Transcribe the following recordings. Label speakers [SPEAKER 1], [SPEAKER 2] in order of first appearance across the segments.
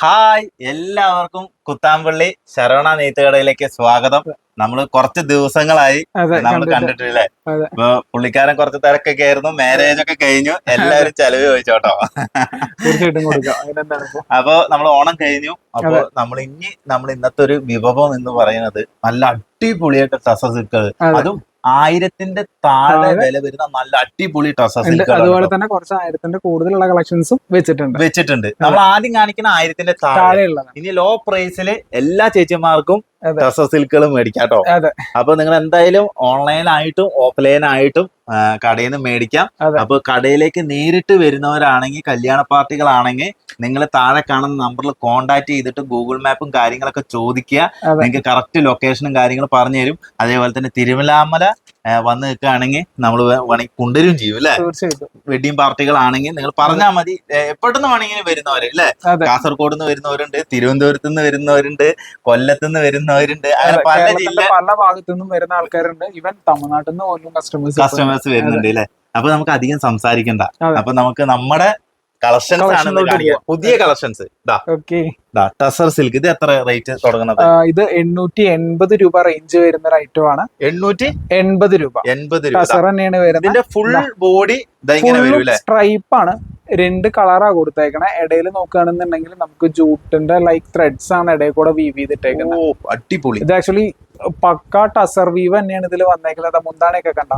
[SPEAKER 1] Hi എല്ലാവർക്കും കുത്താമ്പള്ളി ശരവണ നെയ്ത്തുകടയിലേക്ക് സ്വാഗതം. നമ്മൾ കുറച്ച് ദിവസങ്ങളായി നമ്മൾ കണ്ടിട്ടില്ലേ. ഇപ്പൊ പുള്ളിക്കാരൻ കുറച്ച് തിരക്കൊക്കെ ആയിരുന്നു മാരേജ് ഒക്കെ കഴിഞ്ഞു. എല്ലാവരും ചെലവ് ചോദിച്ചോട്ടോ. അപ്പൊ നമ്മൾ ഓണം കഴിഞ്ഞു. അപ്പൊ നമ്മൾ ഇനി നമ്മൾ ഇന്നത്തെ ഒരു വിഭവം എന്ന് പറയുന്നത് നല്ല അടിപൊളിയായിട്ട്
[SPEAKER 2] അതും.
[SPEAKER 1] അതെ. ആയിരത്തിന്റെ താഴെ. വില വരുന്ന നല്ല അടിപൊളി
[SPEAKER 2] ഉണ്ട്. അതുപോലെ തന്നെ കുറച്ച് ആയിരത്തിന്റെ കൂടുതലുള്ള കളക്ഷൻസും വെച്ചിട്ടുണ്ട്.
[SPEAKER 1] വെച്ചിട്ടുണ്ട്. നമ്മൾ ആദ്യം കാണിക്കുന്ന ആയിരത്തിന്റെ
[SPEAKER 2] താഴെയുള്ള
[SPEAKER 1] ഇനി ലോ പ്രൈസിൽ എല്ലാ ചേച്ചിമാർക്കും
[SPEAKER 2] അതെ.
[SPEAKER 1] ടസർ സിൽക്കുകളും മേടിക്കാട്ടോ.
[SPEAKER 2] അതെ.
[SPEAKER 1] അപ്പൊ നിങ്ങൾ എന്തായാലും ഓൺലൈനായിട്ടും ഓഫ്ലൈനായിട്ടും കടയിൽ നിന്ന് മേടിക്കാം. അപ്പൊ കടയിലേക്ക് നേരിട്ട് വരുന്നവരാണെങ്കിൽ കല്യാണ പാർട്ടികളാണെങ്കിൽ നിങ്ങൾ താഴെ കാണുന്ന നമ്പറിൽ കോൺടാക്ട് ചെയ്തിട്ട് ഗൂഗിൾ മാപ്പും കാര്യങ്ങളൊക്കെ ചോദിക്കുക. നിങ്ങൾക്ക് കറക്റ്റ് ലൊക്കേഷനും കാര്യങ്ങളും പറഞ്ഞു തരും അതേപോലെ തന്നെ തിരുമലാമല ആ, വന്ന് നിൽക്കുകയാണെങ്കിൽ നമ്മൾ വേണമെങ്കിൽ കൊണ്ടുവരും ചെയ്യും അല്ലെ? വെഡിങ് പാർട്ടികളാണെങ്കിൽ നിങ്ങൾ പറഞ്ഞാൽ മതി. എപ്പോഴും വേണമെങ്കിലും വരുന്നവര് അല്ലെ? കാസർഗോഡ് നിന്ന് വരുന്നവരുണ്ട് തിരുവനന്തപുരത്ത് നിന്ന് വരുന്നവരുണ്ട് കൊല്ലത്ത് നിന്ന് വരുന്നവരുണ്ട് അങ്ങനെ പല ജില്ല
[SPEAKER 2] പല ഭാഗത്തു നിന്നും വരുന്ന ആൾക്കാരുണ്ട്. ഈവൻ തമിഴ്നാട്ടിൽ നിന്ന് കസ്റ്റമേഴ്സ്
[SPEAKER 1] കസ്റ്റമേഴ്സ് വരുന്നുണ്ട്. അല്ലെ? അപ്പൊ നമുക്ക് അധികം സംസാരിക്കണ്ട. അപ്പൊ നമുക്ക് നമ്മുടെ കളക്ഷൻസ് ആണ് പുതിയ കളക്ഷൻസ് ടസർ സിൽക്ക് ഇത് എത്ര റേറ്റ് തുടങ്ങുന്നത്?
[SPEAKER 2] ഇത് എണ്ണൂറ്റി എൺപത് രൂപ റേഞ്ച് വരുന്ന ഒരു ഐറ്റം ആണ്.
[SPEAKER 1] എണ്ണൂറ്റി
[SPEAKER 2] എൺപത് രൂപ.
[SPEAKER 1] എൺപത് രൂപ.
[SPEAKER 2] ടസർ തന്നെയാണ് വരുന്നത്.
[SPEAKER 1] ഇതിന്റെ ഫുൾ ബോഡി
[SPEAKER 2] സ്ട്രൈപ്പ് ആണ്. രണ്ട് കളറാ കൊടുത്തേക്കണേ. ഇടയിൽ നോക്കുകയാണെന്നുണ്ടെങ്കിൽ നമുക്ക് ജൂട്ടിന്റെ ലൈക്ക് ത്രെഡ്സ് ആണ് ഇടയിൽ കൂടെ വീവ് ചെയ്തിട്ടേക്കുന്നത്
[SPEAKER 1] അടിപൊളി.
[SPEAKER 2] ഇത് ആക്ച്വലി പക്ക ടസർ വീവ് തന്നെയാണ് ഇതിൽ വന്നേക്കുന്നത്. മുന്താണയൊക്കെ കണ്ട.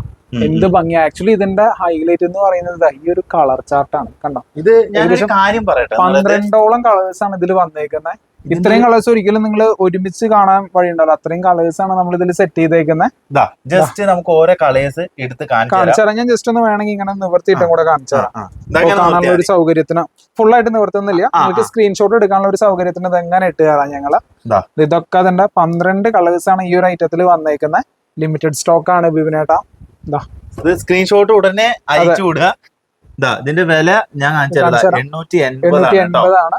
[SPEAKER 2] എന്ത് ഭംഗി ആക്ച്വലി ഇതിന്റെ ഹൈലൈറ്റ് എന്ന് പറയുന്നത് ഈ ഒരു കളർ ചാർട്ടാണ് കണ്ടോ?
[SPEAKER 1] ഇത് ഞാൻ ഒരു കാര്യം പറയട്ടെ.
[SPEAKER 2] പന്ത്രണ്ടോളം കളേഴ്സ് ആണ് ഇതിൽ വന്നേക്കുന്നത് ഇത്രയും കളേഴ്സ് ഒരിക്കലും നിങ്ങൾ ഒരുമിച്ച് കാണാൻ വഴിയുണ്ടല്ലോ അത്രയും കളേഴ്സ് ആണ് നമ്മൾ ഇതിൽ സെറ്റ് ചെയ്തേക്കുന്നത്
[SPEAKER 1] ജസ്റ്റ് നമുക്ക് ഓരോ കളേഴ്സ് എടുത്ത് കാണിച്ചു തരാം.
[SPEAKER 2] ഞാൻ ജസ്റ്റ് ഒന്ന് വേണമെങ്കിൽ ഇങ്ങനെ നിവർത്തിയിട്ടും കൂടെ കാണിച്ചു തരാം. കാണാനുള്ള ഒരു സൗകര്യത്തിന് ഫുൾ ആയിട്ട് നിവർത്തുന്നില്ല.
[SPEAKER 1] നമുക്ക്
[SPEAKER 2] സ്ക്രീൻഷോട്ട് എടുക്കാനുള്ള ഒരു സൗകര്യത്തിന് ഇത് എങ്ങനെ ഇട്ട് തരാം
[SPEAKER 1] ഞങ്ങൾ.
[SPEAKER 2] ഇതൊക്കെ അതിന്റെ പന്ത്രണ്ട് കളേഴ്സ് ആണ് ഈ ഒരു ഐറ്റത്തിൽ വന്നേക്കുന്നത് ലിമിറ്റഡ് സ്റ്റോക്ക് ആണ്.
[SPEAKER 1] ഇത് സ്ക്രീൻഷോട്ട് ഉടനെ അയച്ചു വിടുക. ഇതാ ഇതിന്റെ വില ഞാൻ കാണിച്ചു
[SPEAKER 2] എണ്ണൂറ്റി
[SPEAKER 1] എൺപത്
[SPEAKER 2] തരാം.
[SPEAKER 1] എണ്ണൂറ്റി എൺപതാണ്
[SPEAKER 2] എണ്ണൂറ്റി
[SPEAKER 1] കേട്ടോ
[SPEAKER 2] എൺപതാണ്
[SPEAKER 1] ദാ,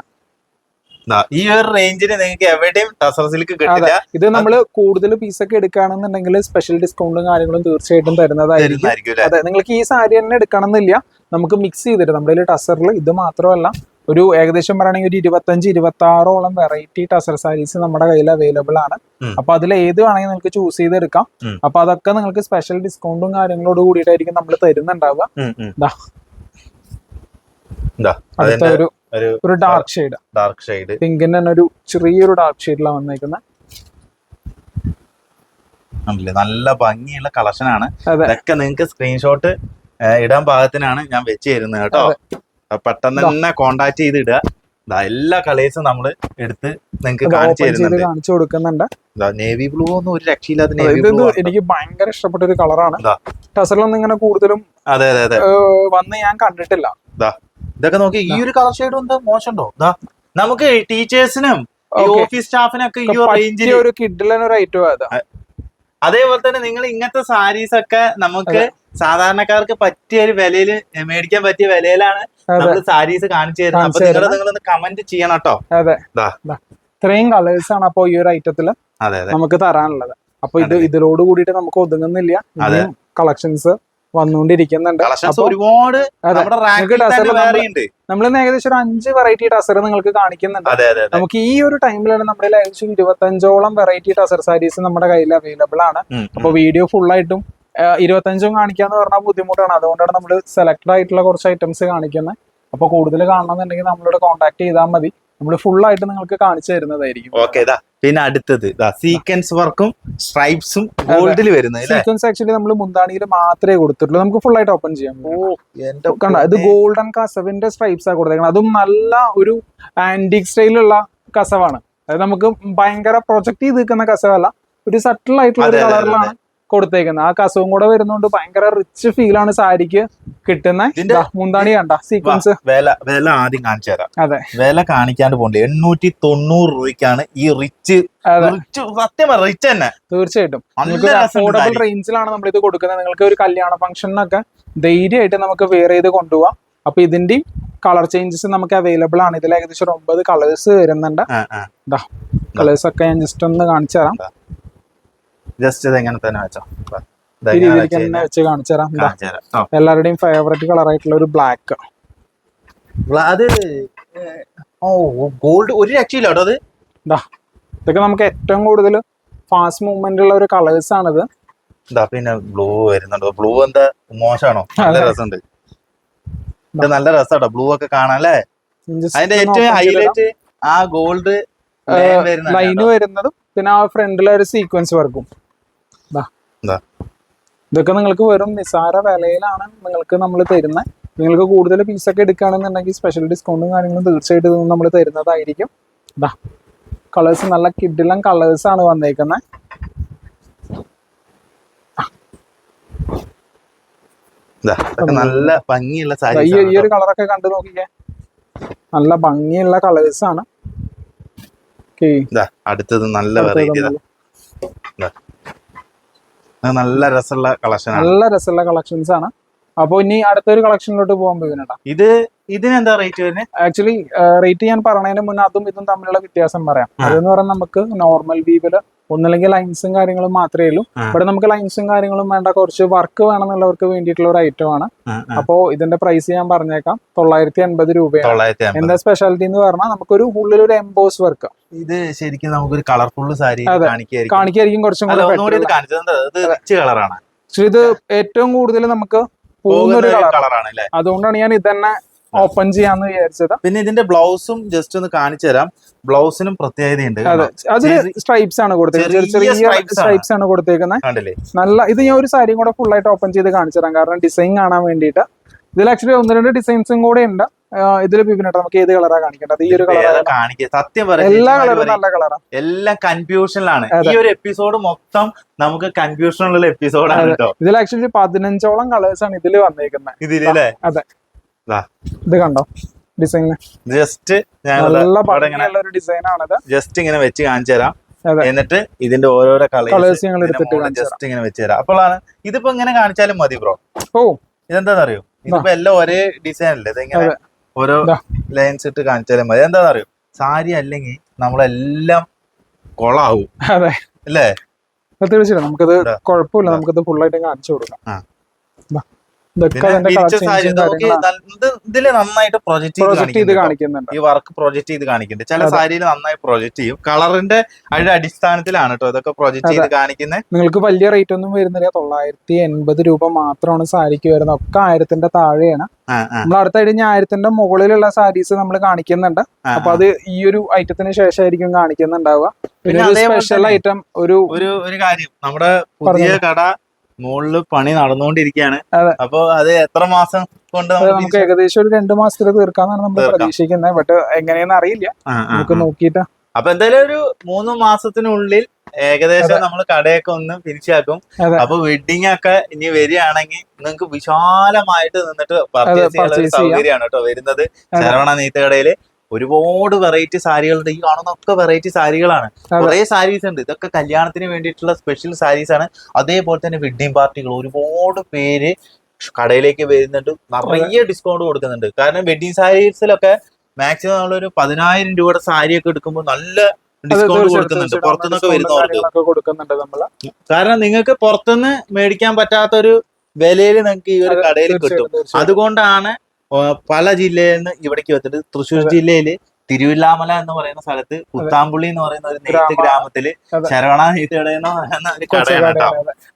[SPEAKER 1] ഈ ഒരു റേഞ്ചിന് നിങ്ങൾക്ക് എവിടെയും ടസർ സിൽക്ക് കിട്ടില്ല.
[SPEAKER 2] ഇത് നമ്മൾ കൂടുതൽ പീസൊക്കെ എടുക്കുകയാണെന്നുണ്ടെങ്കിൽ സ്പെഷ്യൽ ഡിസ്കൗണ്ടും കാര്യങ്ങളും തീർച്ചയായിട്ടും തരുന്നതായിരിക്കും. അതെ നിങ്ങൾക്ക് ഈ സാരി തന്നെ എടുക്കണമെന്നില്ല. നമുക്ക് മിക്സ് ചെയ്തിട്ട് നമ്മുടെ കയ്യിൽ ടസറിൽ ഇത് മാത്രമല്ല ഒരു ഏകദേശം പറയുകയാണെങ്കിൽ ഒരു ഇരുപത്തഞ്ച് ഇരുപത്തി ആറോളം വെറൈറ്റി ടസർ സാരീസ് നമ്മുടെ കയ്യിൽ അവൈലബിൾ ആണ്. അപ്പൊ അതിൽ ഏത് വേണമെങ്കിൽ നിങ്ങൾക്ക് ചൂസ് ചെയ്തെടുക്കാം. അപ്പൊ അതൊക്കെ നിങ്ങൾക്ക് സ്പെഷ്യൽ ഡിസ്കൗണ്ടും കാര്യങ്ങളോട് കൂടിയിട്ടായിരിക്കും നമ്മൾ തരുന്നുണ്ടാവുക. അടുത്ത ഒരു
[SPEAKER 1] ഒരു
[SPEAKER 2] ഒരു ഡാർക്ക് ഷെയ്ഡ്
[SPEAKER 1] ഡാർക്ക് ഷെയ്ഡ്
[SPEAKER 2] പിങ്കിന്റെ തന്നെ ഒരു ചെറിയൊരു ഡാർക്ക് ഷെയ്ഡിലാണ് വന്നേക്കുന്നത്
[SPEAKER 1] ആണല്ലേ നല്ല ഭംഗിയുള്ള കളക്ഷൻ ആണ്. ഇതൊക്കെ നിങ്ങൾക്ക് സ്ക്രീൻഷോട്ട് ഇടാൻ പാകത്തിനാണ് ഞാൻ വെച്ച് തരുന്നത് കേട്ടോ പെട്ടെന്ന് തന്നെ കോണ്ടാക്ട് ചെയ്ത് ഇടുക. എല്ലാ കളേഴ്സും നമ്മൾ എടുത്ത് നിങ്ങൾക്ക് കാണിച്ചു
[SPEAKER 2] തരുന്നത്
[SPEAKER 1] തരുന്നുണ്ട്.
[SPEAKER 2] കാണിച്ചു കൊടുക്കുന്നുണ്ട്.
[SPEAKER 1] നേവി ബ്ലൂ ഒന്നും ഒരു രക്ഷയില്ലാത്ത നേവി ബ്ലൂ
[SPEAKER 2] എനിക്ക് ഭയങ്കര ഇഷ്ടപ്പെട്ട ഒരു കളറാണ്. ടസറിലൊന്നും ഇങ്ങനെ കൂടുതലും
[SPEAKER 1] അതെ അതെ അതെ.
[SPEAKER 2] വന്ന് ഞാൻ കണ്ടിട്ടില്ല.
[SPEAKER 1] ഇതൊക്കെ നോക്കി ഈ ഒരു കളർ ഷെയ്ഡ് എന്താ മോശമുണ്ടോ? ദാ നമുക്ക് ടീച്ചേഴ്സിനും ഓഫീസ് സ്റ്റാഫിനൊക്കെ ഈ ഒരു റേഞ്ചിൽ
[SPEAKER 2] ഐറ്റം അത്
[SPEAKER 1] അതേപോലെ തന്നെ നിങ്ങൾ ഇങ്ങനത്തെ സാരീസ് ഒക്കെ നമുക്ക് സാധാരണക്കാർക്ക് പറ്റിയ ഒരു വിലയിൽ മേടിക്കാൻ പറ്റിയ വിലയിലാണ് നമ്മൾ സാരീസ് കാണിച്ചു തരുന്നത്. അപ്പൊ നിങ്ങൾ. നിങ്ങളൊന്ന് കമന്റ് ചെയ്യണം കേട്ടോ.
[SPEAKER 2] ഇത്രയും കളേഴ്സ് ആണ് അപ്പൊ ഈ ഒരു ഐറ്റത്തിൽ നമുക്ക് തരാനുള്ളത്. അപ്പൊ ഇത്. ഇതിലോട് കൂടിയിട്ട് നമുക്ക് ഒതുങ്ങുന്നില്ല. കളക്ഷൻസ് വന്നുകൊണ്ടിരിക്കുന്നുണ്ട്.
[SPEAKER 1] ഒരുപാട്
[SPEAKER 2] നമ്മൾ ഏകദേശം ഒരു അഞ്ച് വെറൈറ്റി ടസർ നിങ്ങൾക്ക് കാണിക്കുന്നുണ്ട്. നമുക്ക് ഈ ഒരു ടൈമിലാണ് നമ്മുടെ ഏകദേശം ഇരുപത്തഞ്ചോളം വെറൈറ്റി ടസർ സാരീസ് നമ്മുടെ കയ്യിൽ അവൈലബിൾ ആണ്. അപ്പൊ വീഡിയോ ഫുൾ ആയിട്ടും ഇരുപത്തഞ്ചും കാണിക്കാന്ന് പറഞ്ഞാൽ ബുദ്ധിമുട്ടാണ്. അതുകൊണ്ടാണ് നമ്മൾ സെലക്ടഡ് ആയിട്ടുള്ള കുറച്ച് ഐറ്റംസ് കാണിക്കുന്നത് അപ്പൊ കൂടുതൽ കാണണമെന്നുണ്ടെങ്കിൽ നമ്മളോട് കോൺടാക്ട് ചെയ്താൽ മതി. നമ്മൾ ഫുൾ ആയിട്ട് നിങ്ങൾക്ക് കാണിച്ചു തരുന്നതായിരിക്കും.
[SPEAKER 1] ഓക്കെ പിന്നെ അടുത്തത്. സീക്വൻസ് വർക്കും സ്ട്രൈപ്സും ഗോൾഡിൽ വരുന്നത്
[SPEAKER 2] സീക്വൻസ് ആക്ച്വലി നമ്മൾ മുന്താണിയിൽ മാത്രമേ കൊടുത്തിട്ടുള്ളൂ. നമുക്ക് ഫുൾ ആയിട്ട് ഓപ്പൺ ചെയ്യാം
[SPEAKER 1] എന്റെ
[SPEAKER 2] കണ്ട? ഇത് ഗോൾഡൻ കസവിന്റെ സ്ട്രൈപ്സ് ആണ് കൊടുത്തേക്കുന്നത് അതും നല്ല ഒരു ആന്റിക് സ്റ്റൈലുള്ള കസവാണ് അതായത് നമുക്ക് ഭയങ്കര പ്രൊജക്ട് ചെയ്ത് നിൽക്കുന്ന കസവല്ല ഒരു സട്ടിൽ ആയിട്ടുള്ള ഒരു കളറിലാണ് കൊടുത്തേക്കുന്നത് ആ കസവും കൂടെ വരുന്നോണ്ട് ഭയങ്കര റിച്ച് ഫീൽ ആണ് സാരിക്ക് കിട്ടുന്ന. മുന്താണി കണ്ട സീക്വൻസ്
[SPEAKER 1] വില വില ആദ്യം കാണിച്ചു തരാം.
[SPEAKER 2] അതെ.
[SPEAKER 1] വില കാണിക്കാണ്ട് പോകണ്ടേ. എണ്ണൂറ്റി തൊണ്ണൂറ് രൂപയ്ക്കാണ് ഈ റിച്ച് റിച്ച് സത്യം റിച്ച് തന്നെ.
[SPEAKER 2] തീർച്ചയായിട്ടും. അഫോർഡബിൾ റേഞ്ചിലാണ് നമ്മൾ ഇത് കൊടുക്കുന്നത് നിങ്ങൾക്ക് ഒരു കല്യാണ ഫംഗ്ഷനൊക്കെ ധൈര്യമായിട്ട് നമുക്ക് വെയർ ചെയ്ത് കൊണ്ടുപോവാം. അപ്പൊ ഇതിന്റെയും കളർ ചേഞ്ചസ് നമുക്ക് അവൈലബിൾ ആണ്. ഇതിൽ ഏകദേശം ഒമ്പത് കളേഴ്സ് വരുന്നുണ്ട്. കളേഴ്സ് ഒക്കെ ഞാൻ ജസ്റ്റ് ഒന്ന് കാണിച്ചു തരാം.
[SPEAKER 1] ജസ്റ്റ് ഇത് എങ്ങനെ തന്നെ വെച്ചോ വെച്ച്
[SPEAKER 2] കാണിച്ചു തരാം. എല്ലാവരുടെയും ഫേവറേറ്റ് കളർ ആയിട്ടുള്ള ഒരു ബ്ലാക്ക്
[SPEAKER 1] ബ്ല- അത് ഓ ഗോൾഡ് ഒരു രക്ഷയില്ല കേട്ടോ അത്.
[SPEAKER 2] ഇതാ ഇതൊക്കെ നമുക്ക് ഏറ്റവും കൂടുതൽ ഫാസ്റ്റ് മൂവ്മെന്റ് ഉള്ള ഒരു കളേഴ്സ് ആണിത്.
[SPEAKER 1] ഇതാ പിന്നെ ബ്ലൂ വരുന്നുണ്ട്. ബ്ലൂ എന്താ മോശമാണോ നല്ല. രസമുണ്ട്. ഇത് നല്ല രസാട്ടോ ബ്ലൂ ഒക്കെ കാണാം അല്ലേ? അതിന്റെ ഏറ്റവും ഹൈലൈറ്റ് ആ ഗോൾഡ്
[SPEAKER 2] ലൈന് വരുന്നതും പിന്നെ ആ ഫ്രണ്ടിലെ ഒരു സീക്വൻസ് വർക്കും
[SPEAKER 1] ഇതാ.
[SPEAKER 2] ഇതൊക്കെ നിങ്ങൾക്ക് വെറും നിസാര വിലയിലാണ് നിങ്ങൾക്ക് നമ്മൾ തരുന്നത്. നിങ്ങൾക്ക് കൂടുതൽ പീസൊക്കെ എടുക്കുകയാണെന്നുണ്ടെങ്കിൽ സ്പെഷ്യൽ ഡിസ്കൗണ്ടും കാര്യങ്ങളും തീർച്ചയായിട്ടും നമ്മൾ തരുന്നതായിരിക്കും. ഇതാ കളേഴ്സ് നല്ല കിഡിലം കളേഴ്സ് ആണ് വന്നേക്കുന്നത്
[SPEAKER 1] നല്ല ഭംഗിയുള്ള
[SPEAKER 2] ഈ
[SPEAKER 1] സാരി
[SPEAKER 2] ഈ ഒരു കളറൊക്കെ കണ്ടു നോക്കിക്കേ. നല്ല ഭംഗിയുള്ള കളേഴ്സ് ആണ്.
[SPEAKER 1] അടുത്തത് നല്ല വെറൈറ്റി നല്ല രസമുള്ള കളക്ഷൻ
[SPEAKER 2] നല്ല രസമുള്ള കളക്ഷൻസ് ആണ്. അപ്പോൾ ഇനി അടുത്തൊരു കളക്ഷനിലോട്ട് പോകാൻ പോകുന്നുണ്ടാ
[SPEAKER 1] ഇത് ഇതിനെന്താ റേറ്റ് വരുന്നത്
[SPEAKER 2] ആക്ച്വലി റേറ്റ് ഞാൻ പറഞ്ഞതിന് മുന്നേ അതും ഇതും തമ്മിലുള്ള വ്യത്യാസം പറയാം. അതെന്ന് പറഞ്ഞാൽ നമുക്ക് നോർമൽ വീവിൽ ഒന്നില്ലെങ്കിൽ ലൈൻസും കാര്യങ്ങളും മാത്രമേ ഉള്ളൂ. ഇവിടെ നമുക്ക് ലൈൻസും കാര്യങ്ങളും വേണ്ട. കുറച്ച് വർക്ക് വേണമെന്നുള്ളവർക്ക് വേണ്ടിയിട്ടുള്ള ഒരു ഐറ്റം ആണ്. അപ്പോൾ ഇതിന്റെ പ്രൈസ് ഞാൻ പറഞ്ഞേക്കാം. തൊള്ളായിരത്തി എൺപത് രൂപയാണ് എന്താ സ്പെഷ്യാലിറ്റി എന്ന് പറഞ്ഞാൽ നമുക്കൊരു ഉള്ളിൽ ഒരു എംബോസ് വർക്ക്
[SPEAKER 1] ഇത് ശരിക്കും നമുക്കൊരു കളർഫുൾ സാരി. കാണിക്കായിരിക്കും
[SPEAKER 2] കുറച്ചും കൂടി
[SPEAKER 1] ഇത് ഇത് കളറാണ്
[SPEAKER 2] പക്ഷെ ഇത് ഏറ്റവും കൂടുതൽ നമുക്ക് പോകുന്ന ഒരു
[SPEAKER 1] കളറാണ്
[SPEAKER 2] അതുകൊണ്ടാണ് ഞാൻ ഇതന്നെ ഓപ്പൺ ചെയ്യാന്ന് വിചാരിച്ചതാ.
[SPEAKER 1] പിന്നെ ഇതിന്റെ ബ്ലൗസും ജസ്റ്റ് ഒന്ന് കാണിച്ചു തരാം. ബ്ലൗസിനും പ്രത്യേകതയുണ്ട്
[SPEAKER 2] അതെ.
[SPEAKER 1] അതിൽ
[SPEAKER 2] സ്ട്രൈപ്സ് ആണ് കൊടുത്തേക്കുന്നത്.
[SPEAKER 1] ചെറിയ
[SPEAKER 2] സ്ട്രൈപ്സ് ആണ്. കൊടുത്തേക്കുന്നത്. നല്ല ഇത് ഞാൻ ഒരു സാരിയും കൂടെ ഫുൾ ആയിട്ട് ഓപ്പൺ ചെയ്ത് കാണിച്ചു തരാം. കാരണം ഡിസൈൻ കാണാൻ വേണ്ടിയിട്ട്. ഇതിൽ ആക്ച്വലി ഒന്ന് രണ്ട് ഡിസൈൻസും കൂടെ ഉണ്ട്. ഇതിൽ ബിബിനട്ടോ നമുക്ക് ഏത് കളറാ കാണിക്കേണ്ടത്? ഈ ഒരു
[SPEAKER 1] കാണിക്കുക സത്യം പറയാം
[SPEAKER 2] എല്ലാ കളറും നല്ല കളറാണ്
[SPEAKER 1] എല്ലാം കൺഫ്യൂഷനിലാണ് ഈ ഒരു എപ്പിസോഡ് മൊത്തം നമുക്ക് കൺഫ്യൂഷനുള്ള എപ്പിസോഡാണ്
[SPEAKER 2] അതെ.
[SPEAKER 1] കേട്ടോ
[SPEAKER 2] ഇതിൽ ആക്ച്വലി പതിനഞ്ചോളം കളേഴ്സ് ആണ് ഇതിൽ വന്നേക്കുന്നത്
[SPEAKER 1] ഇതിലല്ലേ
[SPEAKER 2] ഇത് കണ്ടോ? ഡിസൈൻ
[SPEAKER 1] ജസ്റ്റ്
[SPEAKER 2] നല്ല ഭംഗിയുള്ള ഒരു
[SPEAKER 1] ജസ്റ്റ് ഇങ്ങനെ വെച്ച് കാണിച്ചു തരാം. എന്നിട്ട് ഇതിന്റെ ഓരോരോ കളേഴ്സ്
[SPEAKER 2] ഞങ്ങൾ എടുത്തിട്ട്
[SPEAKER 1] ജസ്റ്റ് ഇങ്ങനെ വെച്ച് തരാം. അപ്പോഴാണ് ഇതിപ്പോ ഇങ്ങനെ കാണിച്ചാലും മതി ബ്രോ
[SPEAKER 2] ഓ.
[SPEAKER 1] ഇതെന്താണെന്നറിയോ ഇതിപ്പോ എല്ലാം ഒരേ ഡിസൈൻ അല്ലേ? ഇതിങ്ങനെ ഓരോ ലൈൻസ് ഇട്ട് കാണിച്ചാലും മതി. എന്താണെന്നറിയോ അറിയോ സാരി അല്ലെങ്കിൽ നമ്മളെല്ലാം കൊളാവും.
[SPEAKER 2] അതെ.
[SPEAKER 1] അല്ലേ?
[SPEAKER 2] തീർച്ചയായിട്ടും നമുക്കത് കുഴപ്പമില്ല. നമുക്കത് ഫുൾ ആയിട്ട് കാണിച്ചു കൊടുക്കാം.
[SPEAKER 1] ഇതിൽ നന്നായിട്ട് പ്രൊജക്ട് ചെയ്ത് കാണിക്കുന്നുണ്ട് ഈ വർക്ക് പ്രൊജക്ട് ചെയ്ത് കാണിക്കുന്നുണ്ട്. ചില സാരിയിൽ നന്നായി പ്രൊജക്ട് ചെയ്യും. കളറിന്റെ അതിന്റെ അടിസ്ഥാനത്തിലാണ് കേട്ടോ ഇതൊക്കെ പ്രൊജക്ട് ചെയ്ത് കാണിക്കുന്നത്
[SPEAKER 2] നിങ്ങൾക്ക് വലിയ റേറ്റ് ഒന്നും വരുന്നില്ല. തൊള്ളായിരത്തി എൺപത് രൂപ മാത്രമാണ് സാരിക്ക് വരുന്നത്. ഒക്കെ ആയിരത്തിന്റെ താഴെയാണ്. നമ്മൾ അടുത്ത കഴിഞ്ഞ ആയിരത്തിന്റെ മുകളിലുള്ള സാരീസ് നമ്മൾ കാണിക്കുന്നുണ്ട്. അപ്പൊ അത് ഈ ഒരു ഐറ്റത്തിന് ശേഷമായിരിക്കും കാണിക്കുന്നുണ്ടാവുക.
[SPEAKER 1] പിന്നെ
[SPEAKER 2] സ്പെഷ്യൽ ഐറ്റം ഒരു
[SPEAKER 1] ഒരു ഒരു കാര്യം. നമ്മുടെ പുതിയ കട മുകളിൽ പണി നടന്നുകൊണ്ടിരിക്കുകയാണ്
[SPEAKER 2] അതെ.
[SPEAKER 1] അപ്പൊ അത് എത്ര മാസം കൊണ്ട് നമുക്ക്
[SPEAKER 2] ഏകദേശം ഒരു രണ്ടു മാസത്തിൽ തീർക്കാന്നാണ് നമ്മൾ. പ്രതീക്ഷിക്കുന്നത് ബട്ട് എങ്ങനെയെന്ന് അറിയില്ല. നമുക്ക്. നോക്കിയിട്ട്.
[SPEAKER 1] അപ്പൊ എന്തായാലും ഒരു മൂന്ന് മാസത്തിനുള്ളിൽ ഏകദേശം നമ്മൾ കടയൊക്കെ ഒന്ന് ഫിനിഷാക്കും
[SPEAKER 2] ആക്കും
[SPEAKER 1] അപ്പൊ വെഡിങ് ഒക്കെ ഇനി വരികയാണെങ്കിൽ നിങ്ങൾക്ക് വിശാലമായിട്ട് നിന്നിട്ട് പർച്ചേസ് ചെയ്യാനുള്ള സൗകര്യമാണ് കേട്ടോ വരുന്നത്. ശരവണ നെയ്ത്ത് നെയ്ത്തുകടയിൽ ഒരുപാട് വെറൈറ്റി സാരികളുണ്ട്. ഈ കാണുന്നൊക്കെ വെറൈറ്റി സാരികളാണ്. കുറെ സാരീസ് ഉണ്ട്. ഇതൊക്കെ കല്യാണത്തിന് വേണ്ടിയിട്ടുള്ള സ്പെഷ്യൽ സാരീസ് ആണ്. അതേപോലെ തന്നെ വെഡിങ് പാർട്ടികൾ ഒരുപാട് പേര് കടയിലേക്ക് വരുന്നുണ്ട്. നിറയെ ഡിസ്കൗണ്ട് കൊടുക്കുന്നുണ്ട്. കാരണം വെഡിങ് സാരീസിലൊക്കെ മാക്സിമം നമ്മളൊരു പതിനായിരം രൂപയുടെ സാരിയൊക്കെ എടുക്കുമ്പോൾ നല്ല ഡിസ്കൗണ്ട് കൊടുക്കുന്നുണ്ട്. പുറത്തുനിന്നൊക്കെ വരുന്നവർക്ക്. കാരണം നിങ്ങൾക്ക് പുറത്തുനിന്ന് മേടിക്കാൻ പറ്റാത്ത ഒരു വിലയിൽ നിങ്ങൾക്ക് ഈ ഒരു കടയിൽ കിട്ടും. അതുകൊണ്ടാണ് പല ജില്ലയിൽ നിന്ന് ഇവിടേക്ക് വന്നിട്ട് തൃശ്ശൂർ. ജില്ലയിൽ തിരുവില്ലാമല എന്ന് പറയുന്ന സ്ഥലത്ത് പുത്താമ്പുള്ളി എന്ന് പറയുന്ന ഒരു നെയ്ത്ത്
[SPEAKER 2] ഗ്രാമത്തിൽ.
[SPEAKER 1] ശരവണ നെയ്ത്ത് കട എന്ന് പറയുന്ന ഒരു കടയാണ് കേട്ടോ.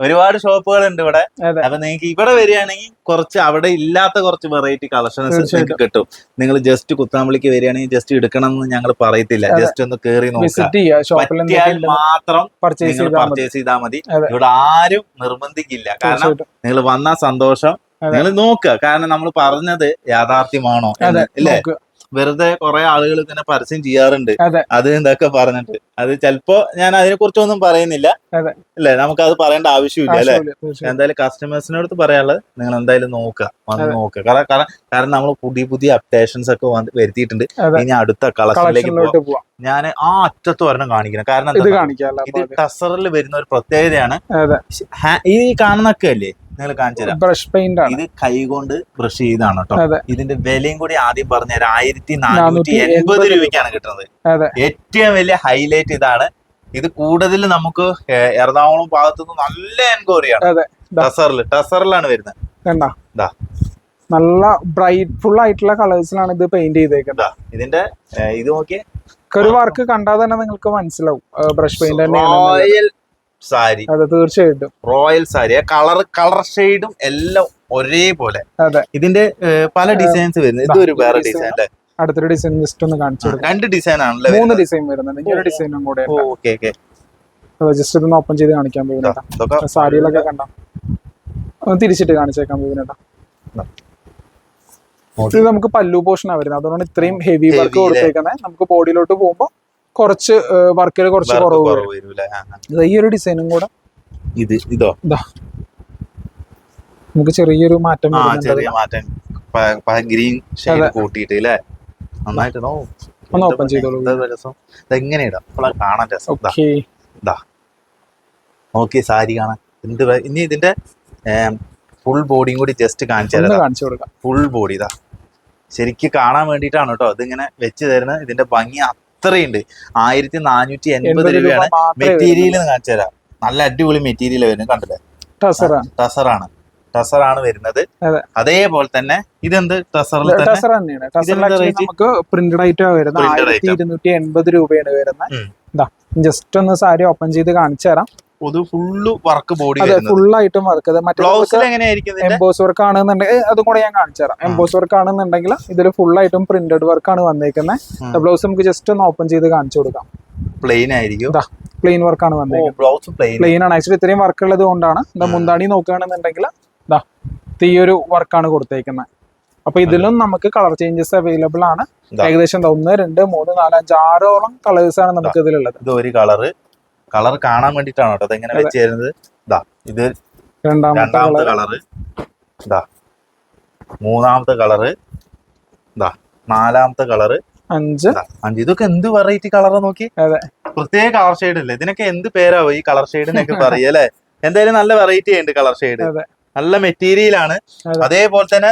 [SPEAKER 1] ഒരുപാട് ഷോപ്പുകൾ ഉണ്ട് ഇവിടെ. അപ്പൊ നിങ്ങൾക്ക് ഇവിടെ വരികയാണെങ്കിൽ കുറച്ച് അവിടെ ഇല്ലാത്ത കുറച്ച് വെറൈറ്റി കളക്ഷൻസ് നിങ്ങൾക്ക് കിട്ടും. നിങ്ങൾ ജസ്റ്റ് കുത്താമ്പുള്ളിക്ക് വരികയാണെങ്കിൽ ജസ്റ്റ് എടുക്കണം എന്ന് ഞങ്ങൾ പറയത്തില്ല. ജസ്റ്റ് ഒന്ന് കേറി നോക്കിയാൽ മാത്രം
[SPEAKER 2] പർച്ചേസ്
[SPEAKER 1] നിങ്ങൾ പർച്ചേസ് ചെയ്താൽ മതി. ഇവിടെ ആരും നിർബന്ധിക്കില്ല. കാരണം നിങ്ങൾ വന്ന സന്തോഷം. നിങ്ങൾ നോക്കുക കാരണം നമ്മൾ പറഞ്ഞത് യാഥാർത്ഥ്യമാണോ
[SPEAKER 2] നോക്ക്.
[SPEAKER 1] വെറുതെ കുറെ ആളുകൾ ഇങ്ങനെ പരസ്യം ചെയ്യാറുണ്ട്.
[SPEAKER 2] അതെ.
[SPEAKER 1] എന്തൊക്കെ പറഞ്ഞിട്ട്. അത് ചിലപ്പോ ഞാൻ അതിനെ കുറിച്ചൊന്നും പറയുന്നില്ല.
[SPEAKER 2] അല്ലെ
[SPEAKER 1] അല്ലേ? നമുക്ക് അത് പറയേണ്ട ആവശ്യമില്ല അല്ലെ. എന്തായാലും കസ്റ്റമേഴ്സിനോട് പറയാനുള്ളത് നിങ്ങൾ എന്തായാലും നോക്കുക. വന്ന്. നോക്കുക. കാരണം കാരണം കാരണം നമ്മൾ പുതിയ പുതിയ അപ്ഡേഷൻസ് ഒക്കെ വന്ന് വരുത്തിയിട്ടുണ്ട്. ഇനി അടുത്ത കളക്ഷനിലേക്ക് പോവാം. ഞാൻ ആ അറ്റത്ത് ഒരെണ്ണം കാണിക്കണം. കാരണം
[SPEAKER 2] ഇത്
[SPEAKER 1] ടസറിൽ വരുന്ന ഒരു പ്രത്യേകതയാണ്. ഈ കാണുന്നൊക്കെ അല്ലേ? നിങ്ങൾ കാണിച്ചു തരാം.
[SPEAKER 2] ബ്രഷ് പെയിന്റ് ആണ്.
[SPEAKER 1] ഇത് കൈകൊണ്ട് ബ്രഷ് ചെയ്താണ് കേട്ടോ ഇതിന്റെ വിലയും കൂടി ആദ്യം പറഞ്ഞുതരാം ആയിരത്തി നാനൂറ്റി എൺപത് രൂപയ്ക്കാണ് കിട്ടുന്നത്. ഏറ്റവും വലിയ ഹൈലൈറ്റ് ഇതാണ്. ഇത് കൂടുതൽ നമുക്ക് എറണാകുളം ഭാഗത്തു നിന്ന് നല്ല എൻക്വയറിയാണ്. ടസറിൽ ടസറിലാണ് വരുന്നത്.
[SPEAKER 2] നല്ല ബ്രൈറ്റ് ഫുൾ ആയിട്ടുള്ള കളേഴ്സിലാണ് ഇത് പെയിന്റ് ചെയ്തേക്കുന്നത്.
[SPEAKER 1] ഇതാ, ഇതിന്റെ ഇത് നോക്കിയേ.
[SPEAKER 2] ഒരു വർക്ക് കണ്ടാൽ തന്നെ നിങ്ങൾക്ക് മനസ്സിലാവും. ബ്രഷ് പെയിന്റ് തന്നെയാണ്
[SPEAKER 1] സാരി.
[SPEAKER 2] അതെ തീർച്ചയായിട്ടും.
[SPEAKER 1] റോയൽ സാരി. കളർ കളർ ഷെയ്ഡും എല്ലാം ഒരേപോലെ.
[SPEAKER 2] അതെ.
[SPEAKER 1] ഇതിന്റെ പല ഡിസൈൻസ് വരുന്നത് ഇത് ഒരു വേറെ ഡിസൈൻ അല്ലേ?
[SPEAKER 2] അടുത്തൊരു ഡിസൈൻ ജസ്റ്റ് ഒന്ന് കാണിച്ചു
[SPEAKER 1] രണ്ട് ഡിസൈൻ ആണല്ലേ
[SPEAKER 2] മൂന്ന് ഡിസൈൻ വരുന്നുണ്ട്. ഒരു ഡിസൈനും കൂടെ
[SPEAKER 1] ഓക്കെ ഓക്കെ.
[SPEAKER 2] ജസ്റ്റ് ഒന്ന് ഓപ്പൺ ചെയ്ത് കാണിക്കാൻ പോകുന്നേട്ടാ സാരികളൊക്കെ കണ്ടോ? ഒന്ന് തിരിച്ചിട്ട് കാണിച്ചേക്കാൻ പോകുന്നേട്ടാ ഇത് നമുക്ക് പല്ലു പോർഷനാണ് വരുന്നത്. അതുകൊണ്ടാണ് ഇത്രയും ഹെവി വർക്ക്? കൊടുത്തേക്കുന്നത്. നമുക്ക് ബോഡിയിലോട്ട് പോകുമ്പോൾ കുറച്ച് വർക്കിൽ കുറച്ച് കുറവ് വരും. ഈ ഒരു ഡിസൈനും കൂടെ.
[SPEAKER 1] ഇത് ഇതോ?
[SPEAKER 2] നമുക്ക് ചെറിയൊരു മാറ്റം
[SPEAKER 1] ചെറിയ മാറ്റം. ഗ്രീൻ ഷെയ്ഡ് കൂട്ടിയിട്ട് അല്ലേ നന്നായിട്ട് നോ
[SPEAKER 2] ഒന്ന് open ചെയ്തോളൂ.
[SPEAKER 1] രസം. ഇതെങ്ങനെ ഇടാം. അപ്പോൾ കാണാൻ രസം. ഇതാ
[SPEAKER 2] ഓക്കെ.
[SPEAKER 1] നോക്കി സാരി കാണാൻ. എന്ത് വേ- ഇനി ഇതിന്റെ ഫുൾ ബോഡിയും കൂടി ജസ്റ്റ് കാണിച്ചു തരാം
[SPEAKER 2] കാണിച്ചു കൊടുക്കാം.
[SPEAKER 1] ഫുൾ ബോഡി ഇതാ ശരിക്ക് കാണാൻ വേണ്ടിയിട്ടാണ് കേട്ടോ ഇതിങ്ങനെ വെച്ച് തരുന്നത്. ഇതിന്റെ ഭംഗി അത്രയുണ്ട് ആയിരത്തി നാനൂറ്റി എൺപത് രൂപയാണ് മെറ്റീരിയൽ കാണിച്ചു തരാം. നല്ല അടിപൊളി മെറ്റീരിയൽ വരുന്നത് കണ്ടില്ലേ?
[SPEAKER 2] ടസറാണ്
[SPEAKER 1] ടസറാണ് വരുന്നത്. അതേപോലെ തന്നെ ഇതെന്ത്? ടസറിൽ?
[SPEAKER 2] നമുക്ക് പ്രിന്റഡ് ആയിട്ടാണ് വരുന്നത്. ആയിരത്തി. ഇരുന്നൂറ്റി എൺപത് രൂപയാണ് വരുന്നത്. ജസ്റ്റ് ഒന്ന് സാരി ഓപ്പൺ ചെയ്ത് കാണിച്ചു തരാം.
[SPEAKER 1] ഒരു ഫുള്ള് വർക്ക് ബോഡി
[SPEAKER 2] ഫുള്ളായിട്ടും വർക്ക്. എംബോസ് വർക്ക് ആണെന്നുണ്ടെങ്കിൽ അതും കൂടെ ഞാൻ കാണിച്ചു തരാം. എംബോസ് വർക്ക് ആണെന്നുണ്ടെങ്കിൽ ഇതിൽ ഫുൾ ആയിട്ടും പ്രിന്റഡ് വർക്ക് ആണ് വന്നേക്കുന്നത് ബ്ലൗസ് നമുക്ക് ജസ്റ്റ് ഒന്ന് ഓപ്പൺ ചെയ്ത് കാണിച്ചു കൊടുക്കാം.
[SPEAKER 1] പ്ലെയിൻ ആയിരിക്കും.
[SPEAKER 2] പ്ലെയിൻ വർക്ക് ആണ് വന്നേക്കുന്നത്
[SPEAKER 1] പ്ലെയിൻ
[SPEAKER 2] ആണ്. ആക്ച്വലി ഇത്രയും വർക്ക് ഉള്ളത് കൊണ്ടാണ്. മുന്താണി നോക്കുകയാണെന്നുണ്ടെങ്കിൽ ഇതാ വർക്ക് ആണ് വർക്കാണ് കൊടുത്തേക്കുന്നത് അപ്പൊ ഇതിലും നമുക്ക് കളർ ചേഞ്ചസ് അവൈലബിൾ ആണ്. ഏകദേശം ഒന്ന് രണ്ട് മൂന്ന് നാല് അഞ്ച് ആറോളം കളേഴ്സ് ആണ് നമുക്ക് ഇതിലുള്ളത്.
[SPEAKER 1] ഇത് ഒരു കളറ് കളർ കാണാൻ വേണ്ടിട്ടാണ് കേട്ടോ. അതെങ്ങനെ
[SPEAKER 2] അതെ.
[SPEAKER 1] വെച്ച് തരുന്നത് ഇതാ ഇത്
[SPEAKER 2] രണ്ടാമത്തെ
[SPEAKER 1] കളറ്. ഇതാ മൂന്നാമത്തെ കളറ്. ഇതാ നാലാമത്തെ കളറ്.
[SPEAKER 2] അഞ്ച്.
[SPEAKER 1] അഞ്ച്. ഇതൊക്കെ എന്ത് വെറൈറ്റി കളറാ നോക്കി. പ്രത്യേക കളർ ഷെയ്ഡ് അല്ലേ? ഇതിനൊക്കെ എന്ത് പേരാവും ഈ കളർ ഷെയ്ഡിനൊക്കെ പറയല്ലേ എന്തായാലും നല്ല വെറൈറ്റി ഉണ്ട് കളർ ഷെയ്ഡ്. നല്ല മെറ്റീരിയൽ ആണ്. അതേപോലെ തന്നെ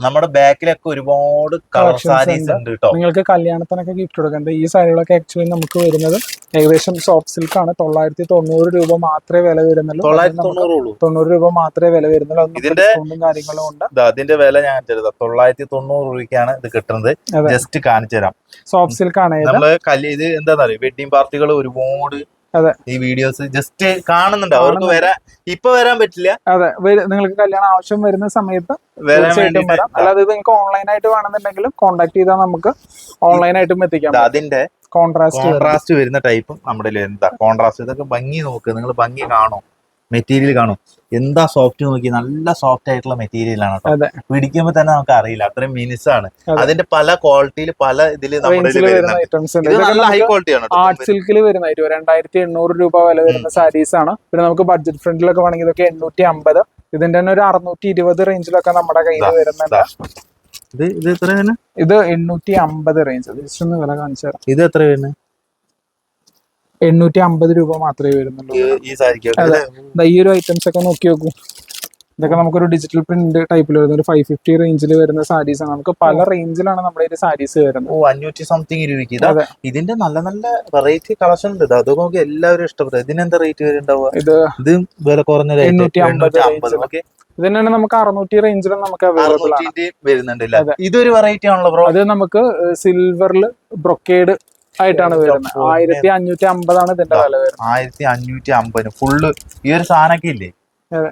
[SPEAKER 1] നമ്മുടെ ബാക്കിലൊക്കെ ഒരുപാട് കളർ സാരീസ്
[SPEAKER 2] ഉണ്ട്.
[SPEAKER 1] കേട്ടോ
[SPEAKER 2] നിങ്ങൾക്ക് കല്യാണത്തിനൊക്കെ ഗിഫ്റ്റ് കൊടുക്കേണ്ടത് ഈ സാരികളൊക്കെ ആക്ച്വലി നമുക്ക് വരുന്നത് ഏകദേശം സോഫ്റ്റ് സിൽക്ക് ആണ്. തൊള്ളായിരത്തി തൊണ്ണൂറ് രൂപ മാത്രമേ വില വരുന്നുള്ളൂ.
[SPEAKER 1] തൊണ്ണൂറ്
[SPEAKER 2] രൂപ മാത്രമേ വില വരുന്നുള്ളൂ.
[SPEAKER 1] ഇതിന്റെ-
[SPEAKER 2] കാര്യങ്ങളും ഉണ്ട്.
[SPEAKER 1] അതിന്റെ വില ഞാൻ ചെറുതാ തൊള്ളായിരത്തി തൊണ്ണൂറ് രൂപയ്ക്കാണ് ഇത് കിട്ടുന്നത്. ജസ്റ്റ് കാണിച്ചു തരാം
[SPEAKER 2] സോഫ്റ്റ് സിൽക്ക് ആണ്
[SPEAKER 1] നമ്മൾ ഇത് എന്താ പറയുക വെഡിങ് പാർട്ടികൾ ഒരുപാട്. ഈ വീഡിയോസ് ജസ്റ്റ് കാണുന്നുണ്ട്. അവർക്ക്. വരാൻ ഇപ്പൊ വരാൻ പറ്റില്ല.
[SPEAKER 2] അതെ. നിങ്ങൾക്ക് കല്യാണം ആവശ്യം വരുന്ന സമയത്ത് തീർച്ചയായിട്ടും വരാം. അല്ലാതെ ഇത് നിങ്ങൾക്ക് ഓൺലൈൻ ആയിട്ട് വേണമെന്നുണ്ടെങ്കിലും കോൺടാക്ട് ചെയ്താൽ നമുക്ക് ഓൺലൈൻ ആയിട്ടും എത്തിക്കാം
[SPEAKER 1] അതിന്റെ
[SPEAKER 2] കോൺട്രാസ്റ്റ്
[SPEAKER 1] കോൺട്രാസ്റ്റ് വരുന്ന ടൈപ്പും നമ്മുടെ കോൺട്രാസ്റ്റ് ഇതൊക്കെ ഭംഗി നോക്ക്. നിങ്ങൾ ഭംഗി കാണും. മെറ്റീരിയൽ കാണും. എന്താ സോഫ്റ്റ് നോക്കി നല്ല സോഫ്റ്റ് ആയിട്ടുള്ള മെറ്റീരിയൽ ആണ് കേട്ടോ തന്നെ നമുക്ക് അറിയില്ല. അത്രയും മിനിസ് ആണ്.
[SPEAKER 2] അതെ.
[SPEAKER 1] അതിന്റെ പല ക്വാളിറ്റിയിൽ പല ഇതിൽ നല്ല ഹൈ
[SPEAKER 2] നമുക്ക്
[SPEAKER 1] ക്വാളിറ്റി ആണ്
[SPEAKER 2] ആർട്ട് സിൽക്കിൽ വരുന്ന രണ്ടായിരത്തി എണ്ണൂറ് രൂപ വില വരുന്ന സാരീസ് ആണ്. പിന്നെ നമുക്ക് ബഡ്ജറ്റ് ഫ്രണ്ടിലൊക്കെ വേണമെങ്കിൽ ഇതൊക്കെ എണ്ണൂറ്റി അമ്പത് ഇതിന്റെ തന്നെ ഒരു അറുന്നൂറ്റി ഇരുപത് റേഞ്ചിലൊക്കെ നമ്മുടെ കയ്യിൽ വരുന്നുണ്ട്.
[SPEAKER 1] ഇത് ഇത് എത്ര
[SPEAKER 2] ഇത് എണ്ണൂറ്റി അമ്പത് റേഞ്ച് ജസ്റ്റ് ഒന്ന് വില കാണിച്ചു
[SPEAKER 1] ഇത് എത്ര വരുന്നത്
[SPEAKER 2] എണ്ണൂറ്റി അമ്പത് രൂപ മാത്രമേ വരുന്നുള്ളൂ.
[SPEAKER 1] ഈ
[SPEAKER 2] ഒരു ഐറ്റംസ് ഒക്കെ നോക്കി നോക്കൂ. ഇതൊക്കെ നമുക്കൊരു ഡിജിറ്റൽ പ്രിന്റ് ടൈപ്പിൽ വരുന്ന ഒരു ഫൈവ് ഫിഫ്റ്റി റേഞ്ചിൽ വരുന്ന സാരീസ് ആണ്. നമുക്ക് പല റേഞ്ചിലാണ് നമ്മുടെ സാരീസ് വരുന്നത്.
[SPEAKER 1] ഓ അഞ്ഞൂറ്റി സംതിങ് രൂപയ്ക്ക് ഇതിന്റെ നല്ല നല്ല വെറൈറ്റി കളക്ഷൻ ഉണ്ട്. ഇത് അത് നമുക്ക് എല്ലാവരും ഇഷ്ടപ്പെട്ടു ഇതിനെന്താ റേറ്റ് വരുന്നുണ്ടാവുക?
[SPEAKER 2] ഇത്
[SPEAKER 1] ഇത് വില കുറഞ്ഞ എണ്ണൂറ്റി
[SPEAKER 2] 850
[SPEAKER 1] 850.
[SPEAKER 2] range.
[SPEAKER 1] Okay.
[SPEAKER 2] ഇതിനാണ് നമുക്ക് അറുന്നൂറ്റി റേഞ്ചിലും നമുക്ക് അവൈലബിൾ ആണ്.
[SPEAKER 1] 600 വരുന്നുണ്ടല്ലേ
[SPEAKER 2] അതെ.
[SPEAKER 1] ഇതൊരു വെറൈറ്റി ആണല്ലോ ബ്രോ
[SPEAKER 2] അത് നമുക്ക് സിൽവറിൽ ബ്രൊക്കേഡ് ആയിട്ടാണ് വരുന്നത്. ആയിരത്തി അഞ്ഞൂറ്റി അമ്പതാണ് ഇതിന്റെ വില വരുന്നത്.
[SPEAKER 1] ആയിരത്തി അഞ്ഞൂറ്റി അമ്പതിന്. ഫുള്ള് ഈ ഒരു സാധനമൊക്കെ ഇല്ലേ.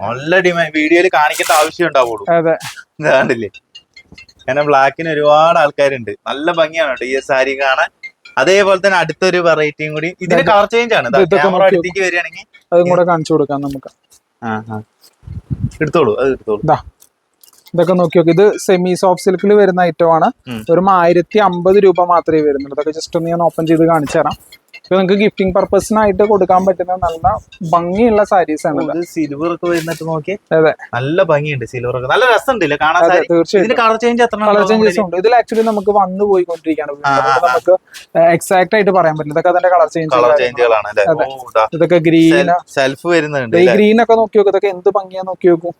[SPEAKER 1] നല്ല ഡിമാൻഡ് വീഡിയോയിൽ കാണിക്കേണ്ട ആവശ്യം ഉണ്ടാവുള്ളൂ.
[SPEAKER 2] അതെ.
[SPEAKER 1] കണ്ടില്ലേ? കാരണം ബ്ലാക്കിന് ഒരുപാട് ആൾക്കാരുണ്ട്. നല്ല ഭംഗിയാണ് കേട്ടോ ഈ സാരി കാണാൻ. അതേപോലെ തന്നെ അടുത്തൊരു വെറൈറ്റിയും കൂടി. ഇതിന്
[SPEAKER 2] ഇത്
[SPEAKER 1] കളർ ചേഞ്ച് ആണ്. ക്യാമറ അടുത്തേക്ക് വരികയാണെങ്കിൽ
[SPEAKER 2] അതും കൂടെ കാണിച്ചു കൊടുക്കാം നമുക്ക്.
[SPEAKER 1] ആ ആ. എടുത്തോളൂ. അത് എടുത്തോളൂ.
[SPEAKER 2] ഇതൊക്കെ നോക്കി നോക്കി. ഇത് സെമി സോഫ്റ്റ് സിൽക്കിൽ വരുന്ന ഐറ്റം ആണ്.
[SPEAKER 1] ഒരു
[SPEAKER 2] വെറും ആയിരത്തി അമ്പത് രൂപ മാത്രമേ വരുന്നുള്ളൂ. അതൊക്കെ ജസ്റ്റ് ഒന്ന് ഞാൻ ഓപ്പൺ ചെയ്ത് കാണിച്ചു തരാം. ഇപ്പൊ നിങ്ങൾക്ക് ഗിഫ്റ്റിംഗ് പർപ്പസിനായിട്ട് കൊടുക്കാൻ പറ്റുന്ന നല്ല ഭംഗിയുള്ള സാരീസ് ആണ്
[SPEAKER 1] സിൽവർ ഒക്കെ വരുന്നിട്ട് നോക്കി
[SPEAKER 2] അതെ.
[SPEAKER 1] നല്ല ഭംഗിയുണ്ട് സിൽവർ ഒക്കെ. നല്ല രസമുണ്ടല്ലേ കാണാൻ ഇതിന് കളർ ചേഞ്ച് എത്ര
[SPEAKER 2] കളർ ചേഞ്ചസ് ഉണ്ട്. ഇതിൽ ആക്ച്വലി നമുക്ക് വന്നു പോയിക്കൊണ്ടിരിക്കുകയാണ്. നമുക്ക് എക്സാക്ട് ആയിട്ട് പറയാൻ പറ്റില്ല. ഇതൊക്കെ അതിന്റെ കളർ ചേഞ്ച്. ഇതൊക്കെ ഗ്രീൻ
[SPEAKER 1] സെൽഫ് വരുന്നുണ്ട്
[SPEAKER 2] ഈ? ഗ്രീൻ ഒക്കെ നോക്കി നോക്കും. ഇതൊക്കെ എന്ത് ഭംഗിയാ നോക്കി നോക്കൂ.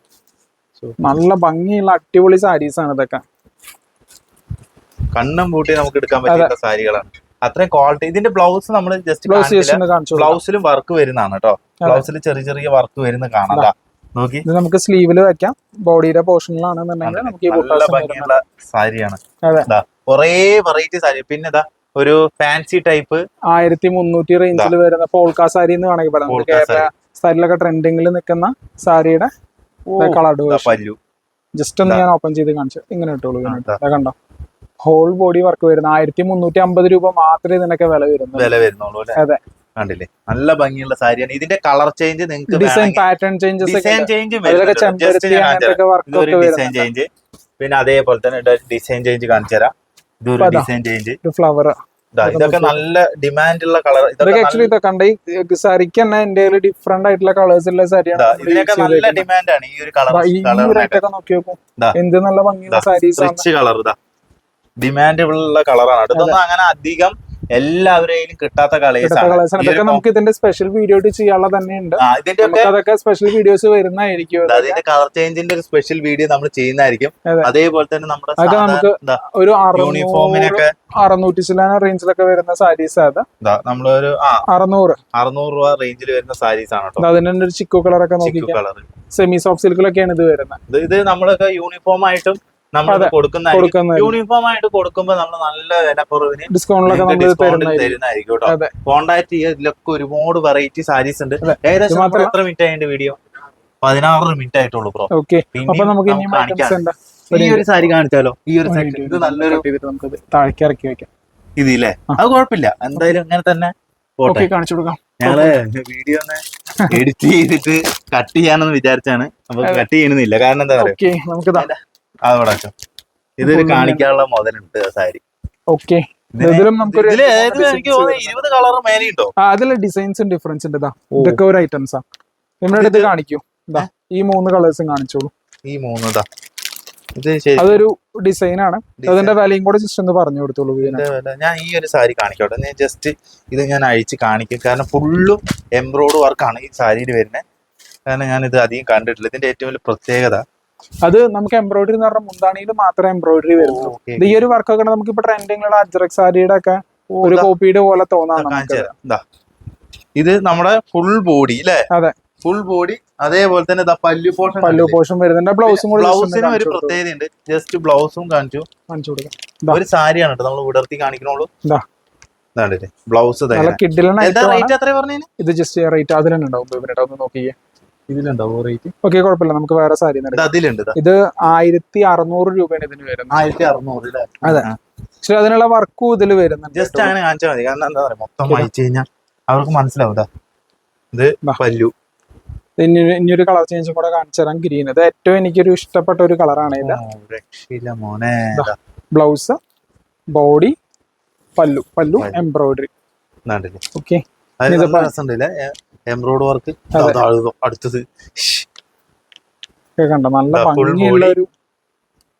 [SPEAKER 2] നല്ല ഭംഗിയുള്ള അടിപൊളി സാരീസ് ആണ് ഇതൊക്കെ.
[SPEAKER 1] കണ്ണും പൂട്ടി നമുക്ക് എടുക്കാൻ പറ്റുന്ന സാരികളാണ്. അത്രയും ക്വാളിറ്റി ഇതിന്റെ ബ്ലൗസ് നമ്മൾ ജസ്റ്റ്. ബ്ലൗസിലും വർക്ക് വരുന്നതാണ് കേട്ടോ. ബ്ലൗസിൽ ചെറിയ ചെറിയ വർക്ക് വരുന്ന കാണാം നോക്കി.
[SPEAKER 2] ഇത് നമുക്ക് സ്ലീവിൽ വെക്കാം. ബോഡിയുടെ പോർഷനിലാണെന്നുണ്ടെങ്കിൽ നമുക്ക് ഈ
[SPEAKER 1] നല്ല ഭംഗിയുള്ള സാരിയാണ്. കുറേ വെറൈറ്റി സാരി. പിന്നെ ഇതാ ഒരു ഫാൻസി ടൈപ്പ്
[SPEAKER 2] ആയിരത്തി മുന്നൂറ്റി റേഞ്ചിൽ വരുന്ന പോൾക്കാ സാരി എന്ന് വേണമെങ്കിൽ പറയാം. സ്റ്റൈലിലൊക്കെ ട്രെൻഡിങ്ങിൽ നിൽക്കുന്ന സാരിയുടെ
[SPEAKER 1] പല്ലു.
[SPEAKER 2] ജസ്റ്റ് ഒന്ന് ഞാൻ ഓപ്പൺ ചെയ്ത് കാണിച്ചു. ഇങ്ങനെ ഇട്ടോളൂ കണ്ടോ? ഹോൾ ബോഡി വർക്ക് വരുന്ന ആയിരത്തി മുന്നൂറ്റി അമ്പത് രൂപ മാത്രമേ ഇതിനൊക്കെ വില വരുന്നുള്ളൂ.
[SPEAKER 1] വില വരുന്നുള്ളൂ
[SPEAKER 2] അതെ.
[SPEAKER 1] കണ്ടില്ലേ? നല്ല ഭംഗിയുള്ള സാരിയാണ്. ഇതിന്റെ കളർ ചേഞ്ച് നിങ്ങൾക്ക്
[SPEAKER 2] design pattern changes
[SPEAKER 1] design. Change design change പിന്നെ അതേപോലെ തന്നെ ഡിസൈൻ ചേഞ്ച് കാണിച്ചു തരാം ഇതൊരു ഡിസൈൻ ചേഞ്ച്
[SPEAKER 2] ഫ്ലവർ
[SPEAKER 1] ഇതൊക്കെ. നല്ല ഡിമാൻഡ് ഉള്ള കളർ
[SPEAKER 2] ഇതൊക്കെ ആക്ച്വലി കണ്ട? ഈ സാരിക്ക് തന്നെ എന്റെ ഡിഫറെന്റ് ആയിട്ടുള്ള കളേഴ്സ് ഉള്ള സാരിയാണ്
[SPEAKER 1] ഇതിനൊക്കെ നല്ല. ഡിമാൻഡ് ആണ് ഈ ഒരു കളർ
[SPEAKER 2] ഈ ഈ റേറ്റ് നോക്കി നോക്കും. എന്ത് നല്ല ഭംഗിയുള്ള സാരീസ്
[SPEAKER 1] കളർ ഡിമാൻഡ് ഉള്ള കളറാണ് ഇതൊന്നും അങ്ങനെ അധികം എല്ലാവരെയും കിട്ടാത്ത കളേഴ്സ്
[SPEAKER 2] ഇതൊക്കെ നമുക്ക് ഇതിന്റെ സ്പെഷ്യൽ വീഡിയോ ചെയ്യാനുള്ള
[SPEAKER 1] തന്നെയുണ്ട്. ഇതിന്റെ
[SPEAKER 2] അതൊക്കെ സ്പെഷ്യൽ വീഡിയോസ് വരുന്നതായിരിക്കും
[SPEAKER 1] അതിന്റെ കളർ ചേഞ്ചിന്റെ ഒരു സ്പെഷ്യൽ വീഡിയോ നമ്മൾ ചെയ്യുന്നതായിരിക്കും. അതേപോലെ തന്നെ നമ്മുടെ
[SPEAKER 2] അതൊക്കെ നമുക്ക് ഒരു
[SPEAKER 1] യൂണിഫോമിനൊക്കെ
[SPEAKER 2] അറുന്നൂറ്റി ചില റേഞ്ചിലൊക്കെ വരുന്ന സാരീസ് അത്.
[SPEAKER 1] നമ്മളൊരു
[SPEAKER 2] അറുന്നൂറ്.
[SPEAKER 1] അറുന്നൂറ് രൂപ റേഞ്ചിൽ വരുന്ന സാരീസ് ആണ് കേട്ടോ
[SPEAKER 2] അതിന്റെ ഒരു ചിക്കു കളറൊക്കെ
[SPEAKER 1] കളർ
[SPEAKER 2] സെമി സോഫ്റ്റ് സിൽക്കിലൊക്കെയാണ് ഇത് വരുന്നത്.
[SPEAKER 1] ഇത് നമ്മളൊക്കെ യൂണിഫോം ആയിട്ടും നമ്മൾ കൊടുക്കുന്ന യൂണിഫോം ആയിട്ട് കൊടുക്കുമ്പോൾ നമ്മൾ നല്ല വിലക്കുറവിന് ഡിസ്കൗണ്ടിൽ
[SPEAKER 2] തരുന്നതായിരിക്കും
[SPEAKER 1] കേട്ടോ. കോണ്ടാക്ട് ചെയ്യുക ഇതിലൊക്കെ ഒരുപാട് വെറൈറ്റി സാരീസ് ഉണ്ട്. ഏകദേശം എത്ര മിനിറ്റ് ആയിട്ട് വീഡിയോ പതിനാറ് മിനിറ്റ് ആയിട്ടുള്ളൂ ബ്രോ പിന്നെ
[SPEAKER 2] അപ്പൊ നമുക്ക്
[SPEAKER 1] കാണിക്കാം. ഈ ഒരു സാരി കാണിച്ചാലോ? ഈ ഒരു സെക്ഷൻ ഇത് നല്ലൊരു
[SPEAKER 2] നമുക്ക് താഴേക്ക് ഇറക്കി വെക്കാം.
[SPEAKER 1] ഇതില്ലേ. അത് കുഴപ്പമില്ല. എന്തായാലും ഇങ്ങനെ തന്നെ
[SPEAKER 2] കാണിച്ചു കൊടുക്കാം.
[SPEAKER 1] ഞങ്ങൾ വീഡിയോ എഡിറ്റ് ചെയ്തിട്ട് കട്ട് ചെയ്യാനെന്ന് വിചാരിച്ചാണ്. അപ്പൊ കട്ട് ചെയ്യണമെന്നില്ല കാരണം എന്താ പറയാ
[SPEAKER 2] നമുക്ക്
[SPEAKER 1] അതോടെ. ഇതൊരു കാണിക്കാനുള്ള മുതലുണ്ട് സാരി.
[SPEAKER 2] ഓക്കെ. അതിലെ ഡിസൈൻസും ഡിഫറൻസ് ഉണ്ട് ഇതാ. ഇതൊക്കെ ഒരു ഐറ്റംസ് നമ്മുടെ അടുത്ത് കാണിക്കൂ. ഇതാ ഈ മൂന്ന് കളേഴ്സും കാണിച്ചോളൂ.
[SPEAKER 1] ഈ മൂന്ന്
[SPEAKER 2] അതൊരു ഡിസൈൻ ആണ്. അതിന്റെ വിലയും കൂടെ ജസ്റ്റ് ഒന്ന് പറഞ്ഞു കൊടുത്തോളൂ
[SPEAKER 1] ഞാൻ ഈ ഒരു സാരി കാണിക്കോട്ടെ. ഞാൻ ജസ്റ്റ് ഇത് ഞാൻ അഴിച്ച് കാണിക്കും. കാരണം ഫുള്ളും എംബ്രോയ്ഡ് വർക്കാണ് ഈ സാരിയിൽ വരുന്നത് കാരണം ഞാൻ ഇത് അധികം കണ്ടിട്ടില്ല. ഇതിന്റെ ഏറ്റവും വലിയ പ്രത്യേകത
[SPEAKER 2] അത് നമുക്ക് എംബ്രോയിഡറി എന്ന് പറഞ്ഞാൽ മുന്താണിയിൽ മാത്രമേ എംബ്രോയിഡറി വരുന്നുള്ളൂ. ഈ ഒരു വർക്കൊക്കെ നമുക്ക് ഇപ്പൊ ട്രെൻഡിങ്ങിലുള്ള അജ്രക് സാരിയുടെ ഒക്കെ ഒരു കോപ്പിയുടെ പോലെ തോന്നാം നമുക്ക്.
[SPEAKER 1] ദാ. ഇത്. നമ്മുടെ ഫുൾ ബോഡി അല്ലേ
[SPEAKER 2] അതെ.
[SPEAKER 1] ഫുൾ ബോഡി അതേപോലെ തന്നെ പല്ലു പോർഷൻ
[SPEAKER 2] പല്ലു പോഷൻ വരുന്നുണ്ട്. ബ്ലൗസും
[SPEAKER 1] ബ്ലൗസിന് ഒരു
[SPEAKER 2] പ്രത്യേകത
[SPEAKER 1] ഉണ്ട്. ജസ്റ്റ് ബ്ലൗസും കാണിച്ചു.
[SPEAKER 2] കാണിച്ചു കൊടുക്കാം.
[SPEAKER 1] ഒരു സാരിയാണ് കേട്ടോ നമ്മൾ വിടർത്തി കാണിക്കണുള്ളൂ. ബ്ലൗസ്
[SPEAKER 2] ഇത് ജസ്റ്റ് റേറ്റ് അതിലുണ്ടാവും ഉണ്ടാവും. ഇവരുടെ ഒന്ന് നോക്കിയേ
[SPEAKER 1] ഇതിലുണ്ടാവോ റേറ്റ്
[SPEAKER 2] ഓക്കെ കുഴപ്പമില്ല. നമുക്ക് വേറെ സാരി
[SPEAKER 1] അതിലുണ്ട് ഇതാ.
[SPEAKER 2] ആയിരത്തി അറുന്നൂറ് രൂപയാണ് ഇതിന് വരുന്നത്.
[SPEAKER 1] ആയിരത്തി അറുന്നൂറ്
[SPEAKER 2] അതെ. പക്ഷെ അതിനുള്ള വർക്കും ഇതിൽ വരുന്നുണ്ട്
[SPEAKER 1] ജസ്റ്റ്. അങ്ങനെ കാണിച്ചാൽ മതി. കാരണം എന്താ പറയാ മൊത്തം വായിച്ചു കഴിഞ്ഞാൽ അവർക്ക് മനസ്സിലാവും ഇത് പല്ലു.
[SPEAKER 2] ഇനി ഇനിയൊരു കളർ ചേഞ്ചും കൂടെ കാണിച്ചു തരാം ഗ്രീൻ ഇത് ഏറ്റവും എനിക്കൊരു ഇഷ്ടപ്പെട്ട ഒരു കളറാണ് ഇത്. Blouse body pallu. Pallu. Embroidery. Okay
[SPEAKER 1] embroidered work. അടുത്തത്.
[SPEAKER 2] കണ്ട? നല്ല ഭംഗിയുള്ള ഒരു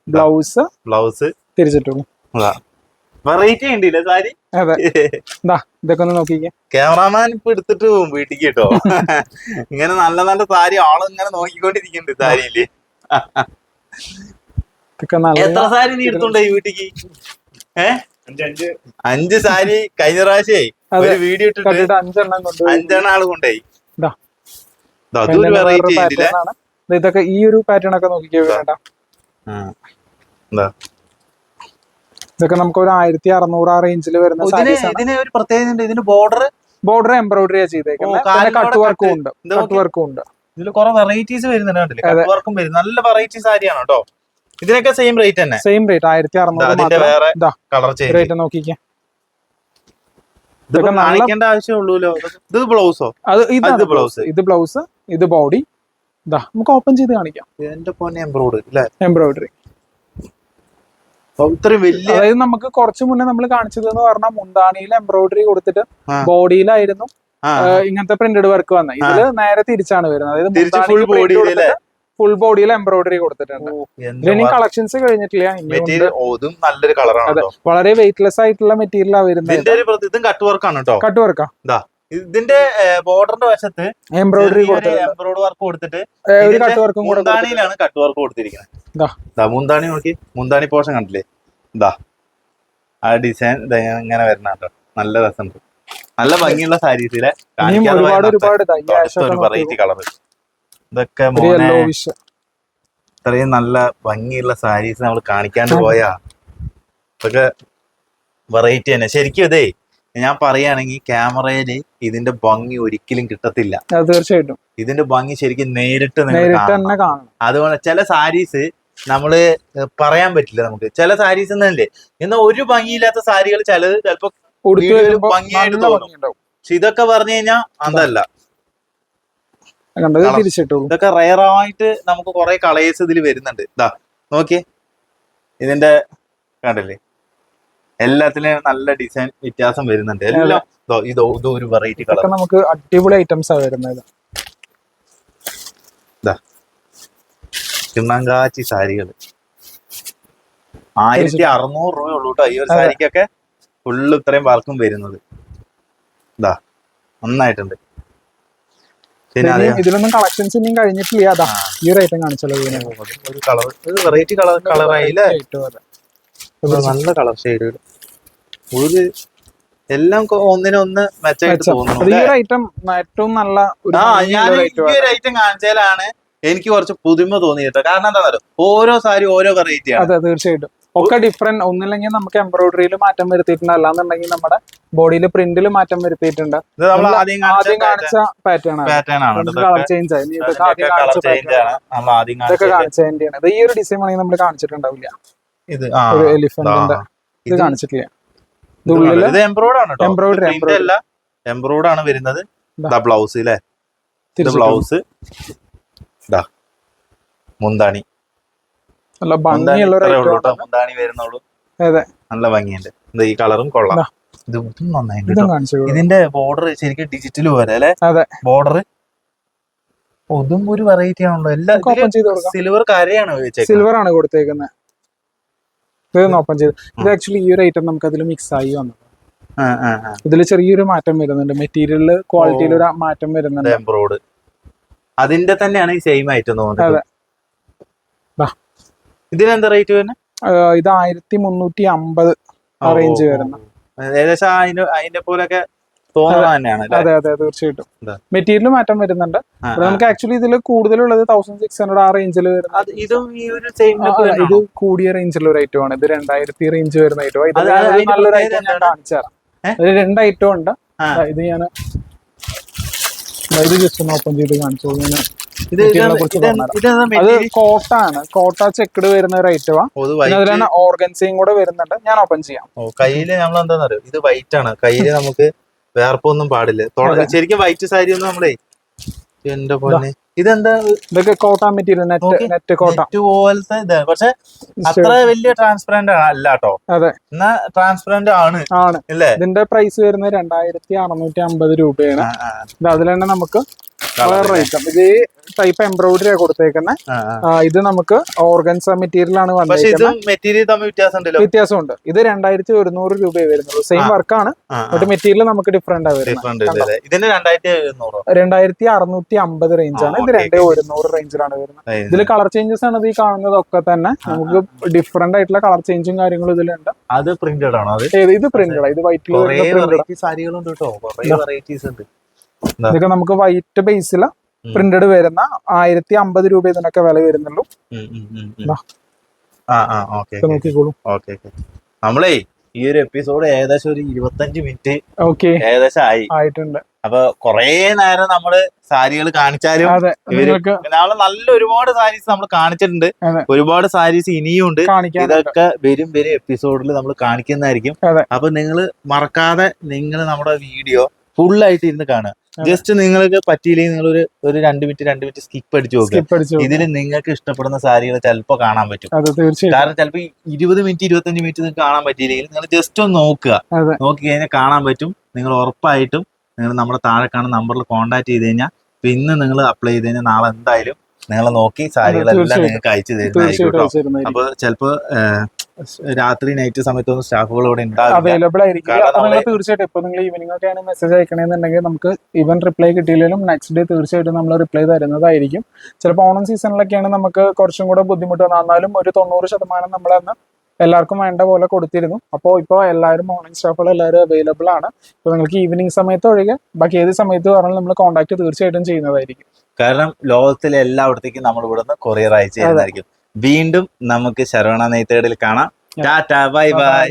[SPEAKER 2] ബ്ലൗസ്
[SPEAKER 1] ബ്ലൗസ്.
[SPEAKER 2] തിരിച്ചിട്ടുള്ളൂ
[SPEAKER 1] വെറൈറ്റി ഉണ്ടല്ലേ സാരി?
[SPEAKER 2] അതെ. ഇതാ ഇതൊക്കെ ഒന്ന് നോക്കിക്കേ.
[SPEAKER 1] ക്യാമറാമാൻ ഇപ്പൊ എടുത്തിട്ട് പോകും വീട്ടിക്ക് കേട്ടോ. ഇങ്ങനെ നല്ല നല്ല സാരി ആൾ ഇങ്ങനെ നോക്കിക്കൊണ്ടിരിക്കുന്നുണ്ട്
[SPEAKER 2] സാരിയിൽ.
[SPEAKER 1] എത്ര സാരി നീ എടുത്തോണ്ടേ വീട്ടിക്ക്? ഏ? അഞ്ച് സാരി കഴിഞ്ഞ പ്രാവശ്യേ ഒരു വീഡിയോ ഇട്ടിട്ട്
[SPEAKER 2] അഞ്ചെണ്ണം
[SPEAKER 1] ആൾ കൊണ്ടുപോയി.
[SPEAKER 2] ദാ.
[SPEAKER 1] ദാ, അതൊരു വെറൈറ്റി
[SPEAKER 2] ഇതൊക്കെ ഈ ഒരു പാറ്റേൺ ഒക്കെ നോക്കിക്കേ വേണ്ട. ഇതൊക്കെ നമുക്ക് ഒരു ആയിരത്തി അറുന്നൂറ് ആ റേഞ്ചിൽ വരുന്ന
[SPEAKER 1] ഇതിന് ഒരു പ്രത്യേകത ഉണ്ട്. ഇതിന് ബോർഡർ
[SPEAKER 2] ബോർഡർ എംബ്രോയിഡറി ചെയ്തേക്കുന്നത് കട്ട് വർക്കും ഉണ്ട്. കട്ട് വർക്കും ഉണ്ട്.
[SPEAKER 1] ഇതിൽ കുറെ വെറൈറ്റീസ് വരുന്നുണ്ട് കണ്ടില്ലേ? കട്ട് വർക്കും വരും നല്ല വെറൈറ്റി സാരിയാണ് കേട്ടോ. ഇതിനൊക്കെ സെയിം റേറ്റ് തന്നെ.
[SPEAKER 2] സെയിം റേറ്റ് ആയിരത്തി അറുന്നൂറ്
[SPEAKER 1] വേറെ കളർ
[SPEAKER 2] റേറ്റ് നോക്കിക്കേ.
[SPEAKER 1] കാണിക്കേണ്ട ആവശ്യമുള്ളൂല്ലോ. ഇത് ബ്ലൗസോ
[SPEAKER 2] അത് ഇത് ബ്ലൗസ് ഇത് ബോഡി ഇതാ നമുക്ക് ഓപ്പൺ ചെയ്ത് കാണിക്കാം.
[SPEAKER 1] എന്റെ പൊന്നെ എംബ്രോയ്ഡ് അല്ലെ
[SPEAKER 2] എംബ്രോയിഡറി
[SPEAKER 1] വലിയ
[SPEAKER 2] അതായത് നമുക്ക് കുറച്ച് മുന്നേ നമ്മൾ കാണിച്ചത് എന്ന് പറഞ്ഞാൽ മുന്താണിയിൽ എംബ്രോയിഡറി കൊടുത്തിട്ട്. ബോഡിയിലായിരുന്നു ഇങ്ങനത്തെ പ്രിന്റഡ് വർക്ക് വന്നത് ഇതിൽ നേരെ തിരിച്ചാണ് വരുന്നത്. അതായത് ഫുൾ ബോഡിയിൽ എംബ്രോയിഡറി കൊടുത്തിട്ടുണ്ട്. ഇനി കളക്ഷൻസ് കഴിഞ്ഞിട്ടില്ല.
[SPEAKER 1] നല്ലൊരു കളറാണ്
[SPEAKER 2] വളരെ വെയിറ്റ്ലെസ് ആയിട്ടുള്ള മെറ്റീരിയലാണ് വരുന്നത്.
[SPEAKER 1] കട്ട് വർക്കാണ് കേട്ടോ
[SPEAKER 2] കട്ട് വർക്കാ
[SPEAKER 1] ഇതിന്റെ ബോർഡറിന്റെ വശത്ത്
[SPEAKER 2] എംബ്രോയിഡറി കൊടുത്തിട്ടുണ്ട്
[SPEAKER 1] എംബ്രോയ്ഡ് വർക്ക് കൊടുത്തിട്ട്
[SPEAKER 2] ഒരു കട്ട് വർക്കും
[SPEAKER 1] മുന്താണിയിലാണ് കട്ട് വർക്ക് കൊടുത്തിരിക്കുന്നത്. മുന്താണി നോക്കി. മുന്താണി പോർഷൻ കണ്ടില്ലേ? ഇതാ ആ ഡിസൈൻ ഇങ്ങനെ വരുന്ന കേട്ടോ. നല്ല രസമുണ്ട്. നല്ല ഭംഗിയുള്ള സാരീസിലെ
[SPEAKER 2] ഒരുപാട് ഒരുപാട്.
[SPEAKER 1] വെറൈറ്റി കളർ ഇതൊക്കെ മോനെ. ഇത്രയും നല്ല ഭംഗിയുള്ള സാരീസ് നമ്മൾ കാണിക്കാണ്ട് പോയാ. ഇതൊക്കെ വെറൈറ്റി തന്നെ. ശരിക്കും ഇതേ ഞാൻ പറയുകയാണെങ്കിൽ ക്യാമറയിൽ ഇതിന്റെ ഭംഗി ഒരിക്കലും കിട്ടത്തില്ല.
[SPEAKER 2] തീർച്ചയായിട്ടും.
[SPEAKER 1] ഇതിന്റെ ഭംഗി ശരിക്കും നേരിട്ട് അതുപോലെ ചില സാരീസ് നമ്മൾ പറയാൻ പറ്റില്ല നമുക്ക്. ചില സാരീസ് എന്നല്ലേ എന്നാൽ ഒരു ഭംഗിയില്ലാത്ത സാരികൾ ചിലത് ചിലപ്പോ ഭംഗിയായിട്ട് തോന്നും. പക്ഷെ ഇതൊക്കെ പറഞ്ഞു കഴിഞ്ഞാൽ അതല്ല.
[SPEAKER 2] കണ്ടത്
[SPEAKER 1] കളർ.
[SPEAKER 2] തിരിച്ചിട്ടുള്ളൂ
[SPEAKER 1] ഇതൊക്കെ റയർ ആയിട്ട് നമുക്ക് കുറെ കളേഴ്സ് ഇതിൽ വരുന്നുണ്ട്. ഇതാ നോക്കിയേ. ഇതിന്റെ കണ്ടല്ലേ? എല്ലാത്തിലും നല്ല ഡിസൈൻ വ്യത്യാസം വരുന്നുണ്ട്. എല്ലാം ഇതോ ഇതോ ഒരു വെറൈറ്റി കളർ
[SPEAKER 2] നമുക്ക് അടിപൊളി ഐറ്റംസ് ആണ് വരുന്നത്.
[SPEAKER 1] കിണ്ണങ്കാച്ചി സാരികൾ ആയിരത്തി അറുന്നൂറ് രൂപ ഉള്ളൂ കേട്ടോ ഈ ഒരു സാരിക്കൊക്കെ. ഫുള്ള് ഇത്രയും വർക്കും വരുന്നത്. ഇതാ നന്നായിട്ടുണ്ട്.
[SPEAKER 2] ഇതിലൊന്നും കളക്ഷൻസ് ഇനിയും കഴിഞ്ഞിട്ടില്ല. അതാ ഈ ഒരു ഐറ്റം കാണിച്ചല്ലോ ഇതിന്
[SPEAKER 1] ഒരു കളർ ഒരു വെറൈറ്റി കളർ കളറായില്ലേ നല്ല കളർ ഷെയ്ഡുകൾ ഒരു എല്ലാം ഒന്നിനൊന്ന് മെച്ചമായിട്ട്. തോന്നുന്നു
[SPEAKER 2] ഈ? ഐറ്റം ഏറ്റവും നല്ല
[SPEAKER 1] ഞാൻ ഈ
[SPEAKER 2] item
[SPEAKER 1] ഒരു ഐറ്റം കാണിച്ചാലാണ് എനിക്ക് കുറച്ച് പുതുമ തോന്നിയിട്ട് കാരണം എന്താ പറയുക ഓരോ സാരി ഓരോ വെറൈറ്റി ആണ്.
[SPEAKER 2] അതെ തീർച്ചയായിട്ടും. ഒക്കെ ഡിഫറെന്റ് ഒന്നില്ലെങ്കിൽ നമുക്ക് എംബ്രോയിഡറിയിൽ മാറ്റം വരുത്തിയിട്ടുണ്ട്. അല്ലാന്നുണ്ടെങ്കിൽ നമ്മുടെ ബോഡിയിൽ പ്രിന്റിൽ മാറ്റം വരുത്തിയിട്ടുണ്ട്.
[SPEAKER 1] ആദ്യം
[SPEAKER 2] കാണിച്ച പാറ്റേൺ ആണ്.
[SPEAKER 1] പാറ്റേൺ
[SPEAKER 2] കളർ ചേഞ്ച് ആയി. ഇതൊക്കെ ആദ്യം കാണിച്ച
[SPEAKER 1] ആണ്.
[SPEAKER 2] ആണ്.
[SPEAKER 1] ആദ്യം
[SPEAKER 2] ഇതൊക്കെ കാണിച്ചതിന്റെയാണ് ഇത് ഈ ഒരു ഡിസൈൻ ആണെങ്കിൽ നമ്മൾ കാണിച്ചിട്ടുണ്ടാവില്ല. ഒരു എലിഫന്റിന്റെ ഇത്. കാണിച്ചിട്ടില്ല.
[SPEAKER 1] ഇത്
[SPEAKER 2] ഇത്
[SPEAKER 1] എംബ്രോയിഡറി എംബ്രോയിഡ് ആണ് ആണ് വരുന്നത്. ബ്ലൗസ് അല്ലേ ബ്ലൗസ് മുന്താണി.
[SPEAKER 2] നല്ല ഭംഗിയുള്ള
[SPEAKER 1] മുന്താണി വരുന്നുള്ളൂ.
[SPEAKER 2] അതെ.
[SPEAKER 1] നല്ല ഭംഗിയുണ്ട്. ഈ കളറും കൊള്ളാം. ഇത്. ഇതിന്റെ ബോർഡർ ശരിക്കും ഡിജിറ്റൽ പോലെ അല്ലെ. ബോർഡർ ഒതും ഒരു വെറൈറ്റി ആണല്ലോ. എല്ലാം സിൽവർ കരയാണ്
[SPEAKER 2] സിൽവർ ആണ് കൊടുത്തേക്കുന്നത്. ഇത് ഓപ്പൺ ചെയ്ത്. ഇത് ആക്ച്വലി ഈ ഒരു ഐറ്റം നമുക്ക് അതിൽ മിക്സ് ആയി വന്നു. ഇതിൽ ചെറിയൊരു മാറ്റം വരുന്നുണ്ട്. മെറ്റീരിയലിൽ ക്വാളിറ്റിയിൽ ഒരു മാറ്റം വരുന്നുണ്ട്.
[SPEAKER 1] അതിന്റെ തന്നെയാണ് ഈ സെയിം ഐറ്റം തോന്നുന്നത്. ഇതിനെന്താ റേറ്റ് വരുന്നത്
[SPEAKER 2] ഇത് ആയിരത്തി മുന്നൂറ്റി അമ്പത് ആ റേഞ്ച് വരുന്ന.
[SPEAKER 1] ഏകദേശം അതിന്റെ തന്നെയാണ്
[SPEAKER 2] അതെ അതെ തീർച്ചയായിട്ടും. മെറ്റീരിയൽ മാറ്റം വരുന്നുണ്ട്. നമുക്ക് ആക്ച്വലി ഇതിൽ കൂടുതലുള്ളത് തൗസൻഡ് സിക്സ് ഹൺഡ്രഡ് ആ റേഞ്ചിൽ
[SPEAKER 1] വരുന്നത് ഇത്
[SPEAKER 2] കൂടിയ റേഞ്ചിലുള്ള ഒരു ഐറ്റം ആണ്. ഇത് രണ്ടായിരത്തി റേഞ്ച് വരുന്ന ഐറ്റം ഇത് നല്ലൊരു ഐറ്റം ഞാൻ? കാണിച്ചു തരാം. രണ്ട് ഐറ്റം ഉണ്ട്. ഇത് ഞാൻ ഇത് ജസ്റ്റ് ഓപ്പൺ ചെയ്ത് കാണിച്ചോളൂ ഞാൻ. അത്
[SPEAKER 1] മെറ്റീരിയൽ
[SPEAKER 2] കോട്ട ആണ് കോട്ട ചെക്കഡ് വരുന്ന ഒരു പിന്നെ അതിലാണ് ഓർഗൻസയും കൂടെ വരുന്നുണ്ട്. ഞാൻ ഓപ്പൺ ചെയ്യാം.
[SPEAKER 1] ഓ കയ്യിൽ നമ്മൾ എന്താന്ന് അറിയോ ഇത് വൈറ്റ് ആണ്. കയ്യിൽ നമുക്ക് വേർപ്പൊന്നും പാടില്ല. ശരിക്കും വൈറ്റ് സാരി ഒന്നും നമ്മളെ എന്റെ പൊന്നെ. ഇതെന്താ?
[SPEAKER 2] ഇതൊക്കെ കോട്ട മെറ്റീരിയൽ നെറ്റ് നെറ്റ് കോട്ട.
[SPEAKER 1] പോലത്തെ ഇതാണ്. പക്ഷെ അത്ര വലിയ ട്രാൻസ്പെറന്റ് അല്ല കേട്ടോ
[SPEAKER 2] അതെ.
[SPEAKER 1] എന്നാ ട്രാൻസ്പെറന്റ് ആണ്.
[SPEAKER 2] ആണ്.
[SPEAKER 1] അല്ലേ
[SPEAKER 2] ഇതിന്റെ പ്രൈസ് വരുന്നത് രണ്ടായിരത്തി അറുന്നൂറ്റി അമ്പത് രൂപയാണ്. അതിൽ തന്നെ നമുക്ക് വേറെ? ഐറ്റം ഇത് ടൈപ്പ് എംബ്രോയിഡറി
[SPEAKER 1] ആ.
[SPEAKER 2] ഇത് നമുക്ക് ഓർഗൻസ മെറ്റീരിയൽ ആണ് വന്നിരിക്കുന്നത് വ്യത്യാസമുണ്ട്. ഇത് രണ്ടായിരത്തി ഒരുന്നൂറ് രൂപയെ വരുന്നുള്ളൂ സെയിം. വർക്കാണ് ബട്ട് മെറ്റീരിയൽ നമുക്ക് ഡിഫറെന്റ് വരുന്നത്
[SPEAKER 1] രണ്ടായിരത്തി
[SPEAKER 2] അറുന്നൂറ്റി അമ്പത് റേഞ്ച് ആണ്. ഇത് രണ്ടേ ഒരുന്നൂറ് റേഞ്ചിലാണ് വരുന്നത് ഇതിൽ കളർ ചേഞ്ചസ് ആണ് ഇത് ഈ കാണുന്നതൊക്കെ തന്നെ. നമുക്ക് ഡിഫറെന്റ് ആയിട്ടുള്ള കളർ ചേഞ്ചും കാര്യങ്ങളും ഇതിലുണ്ട്.
[SPEAKER 1] അത് പ്രിന്റഡ് ആണ്
[SPEAKER 2] ഇത് പ്രിന്റഡ് ഇത് വൈറ്റ്
[SPEAKER 1] കൊറേ
[SPEAKER 2] വരുന്ന പ്രിന്റഡ്
[SPEAKER 1] വെറൈറ്റി സാരികളുണ്ട് കേട്ടോ. വെറൈറ്റീസ് ഉണ്ട്.
[SPEAKER 2] ഇതൊക്കെ നമുക്ക് വൈറ്റ് ബേസിൽ. പ്രിന്റഡ് വരുന്ന ആയിരത്തി അമ്പത് രൂപ ഇതിനൊക്കെ വില വരുന്നുള്ളൂ. നോക്കിക്കോളൂ.
[SPEAKER 1] നമ്മളേ ഈ ഒരു എപ്പിസോഡ് ഏകദേശം ഒരു ഇരുപത്തഞ്ച് മിനിറ്റ്
[SPEAKER 2] ഓക്കെ.
[SPEAKER 1] ഏകദേശം ആയി.
[SPEAKER 2] ആയിട്ടുണ്ട്.
[SPEAKER 1] അപ്പൊ കൊറേ നേരം നമ്മൾ സാരികൾ കാണിച്ചാലും
[SPEAKER 2] നാളെ
[SPEAKER 1] നമ്മൾ നല്ല ഒരുപാട് സാരീസ് നമ്മൾ കാണിച്ചിട്ടുണ്ട്. ഒരുപാട് സാരീസ് ഇനിയും ഉണ്ട്. ഇതൊക്കെ വരും വരും എപ്പിസോഡിൽ നമ്മൾ കാണിക്കുന്നതായിരിക്കും. അപ്പൊ നിങ്ങൾ മറക്കാതെ നിങ്ങൾ നമ്മുടെ വീഡിയോ ഫുൾ ആയിട്ട് ഇരുന്ന് കാണുക. ജസ്റ്റ് നിങ്ങൾക്ക് പറ്റിയില്ലെങ്കിൽ നിങ്ങൾ ഒരു ഒരു രണ്ട് മിനിറ്റ് രണ്ട് മിനിറ്റ് സ്കിപ്പ് അടിച്ചു നോക്കുക ഇതിൽ നിങ്ങൾക്ക് ഇഷ്ടപ്പെടുന്ന സാരികൾ ചിലപ്പോൾ കാണാൻ പറ്റും. കാരണം ചിലപ്പോൾ ഇരുപത് മിനിറ്റ് ഇരുപത്തഞ്ച് മിനിറ്റ് നിങ്ങൾക്ക് കാണാൻ പറ്റിയില്ലെങ്കിൽ നിങ്ങൾ ജസ്റ്റ് ഒന്ന് നോക്കുക. നോക്കി കഴിഞ്ഞാൽ കാണാൻ പറ്റും. നിങ്ങൾ ഉറപ്പായിട്ടും നിങ്ങൾ നമ്മുടെ താഴെ കാണുന്ന നമ്പറിൽ കോൺടാക്ട് ചെയ്ത് കഴിഞ്ഞാൽ പിന്നെ നിങ്ങൾ അപ്ലൈ ചെയ്ത് കഴിഞ്ഞാൽ നാളെ എന്തായാലും നിങ്ങൾ നോക്കി സാരികളെല്ലാം നിങ്ങൾക്ക് അയച്ചു തരുന്നതായിരിക്കും കേട്ടോ. അപ്പൊ ചിലപ്പോ ഏഹ്, രാത്രി നൈറ്റ് സമയത്തൊന്നും സ്റ്റാഫുകൾ ഇവിടെ
[SPEAKER 2] അവൈലബിൾ ആയിരിക്കും നിങ്ങൾ തീർച്ചയായിട്ടും ഇപ്പൊ നിങ്ങൾ ഈവനിംഗ് ആണ് മെസ്സേജ് അയക്കണമെന്നുണ്ടെങ്കിൽ നമുക്ക് ഇവൻ റിപ്ലൈ കിട്ടിയില്ലെങ്കിലും നെക്സ്റ്റ് ഡേ തീർച്ചയായിട്ടും നമ്മൾ റിപ്ലൈ തരുന്നതായിരിക്കും. ചിലപ്പോൾ ഓണം സീസണിലൊക്കെയാണ് നമുക്ക് കുറച്ചും കൂടെ ബുദ്ധിമുട്ട് വന്നത്. എന്നാലും ഒരു തൊണ്ണൂറ് ശതമാനം നമ്മളന്ന് എല്ലാവർക്കും വേണ്ട പോലെ കൊടുത്തിരുന്നു. അപ്പോൾ ഇപ്പോൾ എല്ലാവരും മോർണിംഗ് സ്റ്റാഫുകൾ എല്ലാവരും അവൈലബിൾ ആണ്. ഇപ്പോൾ നിങ്ങൾക്ക് ഈവനിങ് സമയത്ത് ഒഴികെ ബാക്കി ഏത് സമയത്ത് പറഞ്ഞാലും നമ്മൾ കോൺടാക്ട് തീർച്ചയായിട്ടും ചെയ്യുന്നതായിരിക്കും.
[SPEAKER 1] കാരണം ലോകത്തിലെ എല്ലായിടത്തേക്കും നമ്മൾ ഇവിടുന്ന് കൊറിയർ അയച്ചു തരുന്നതായിരിക്കും. വീണ്ടും നമുക്ക് ശരവണ നെയ്ത്തേടിൽ കാണാം. Tata bye bye.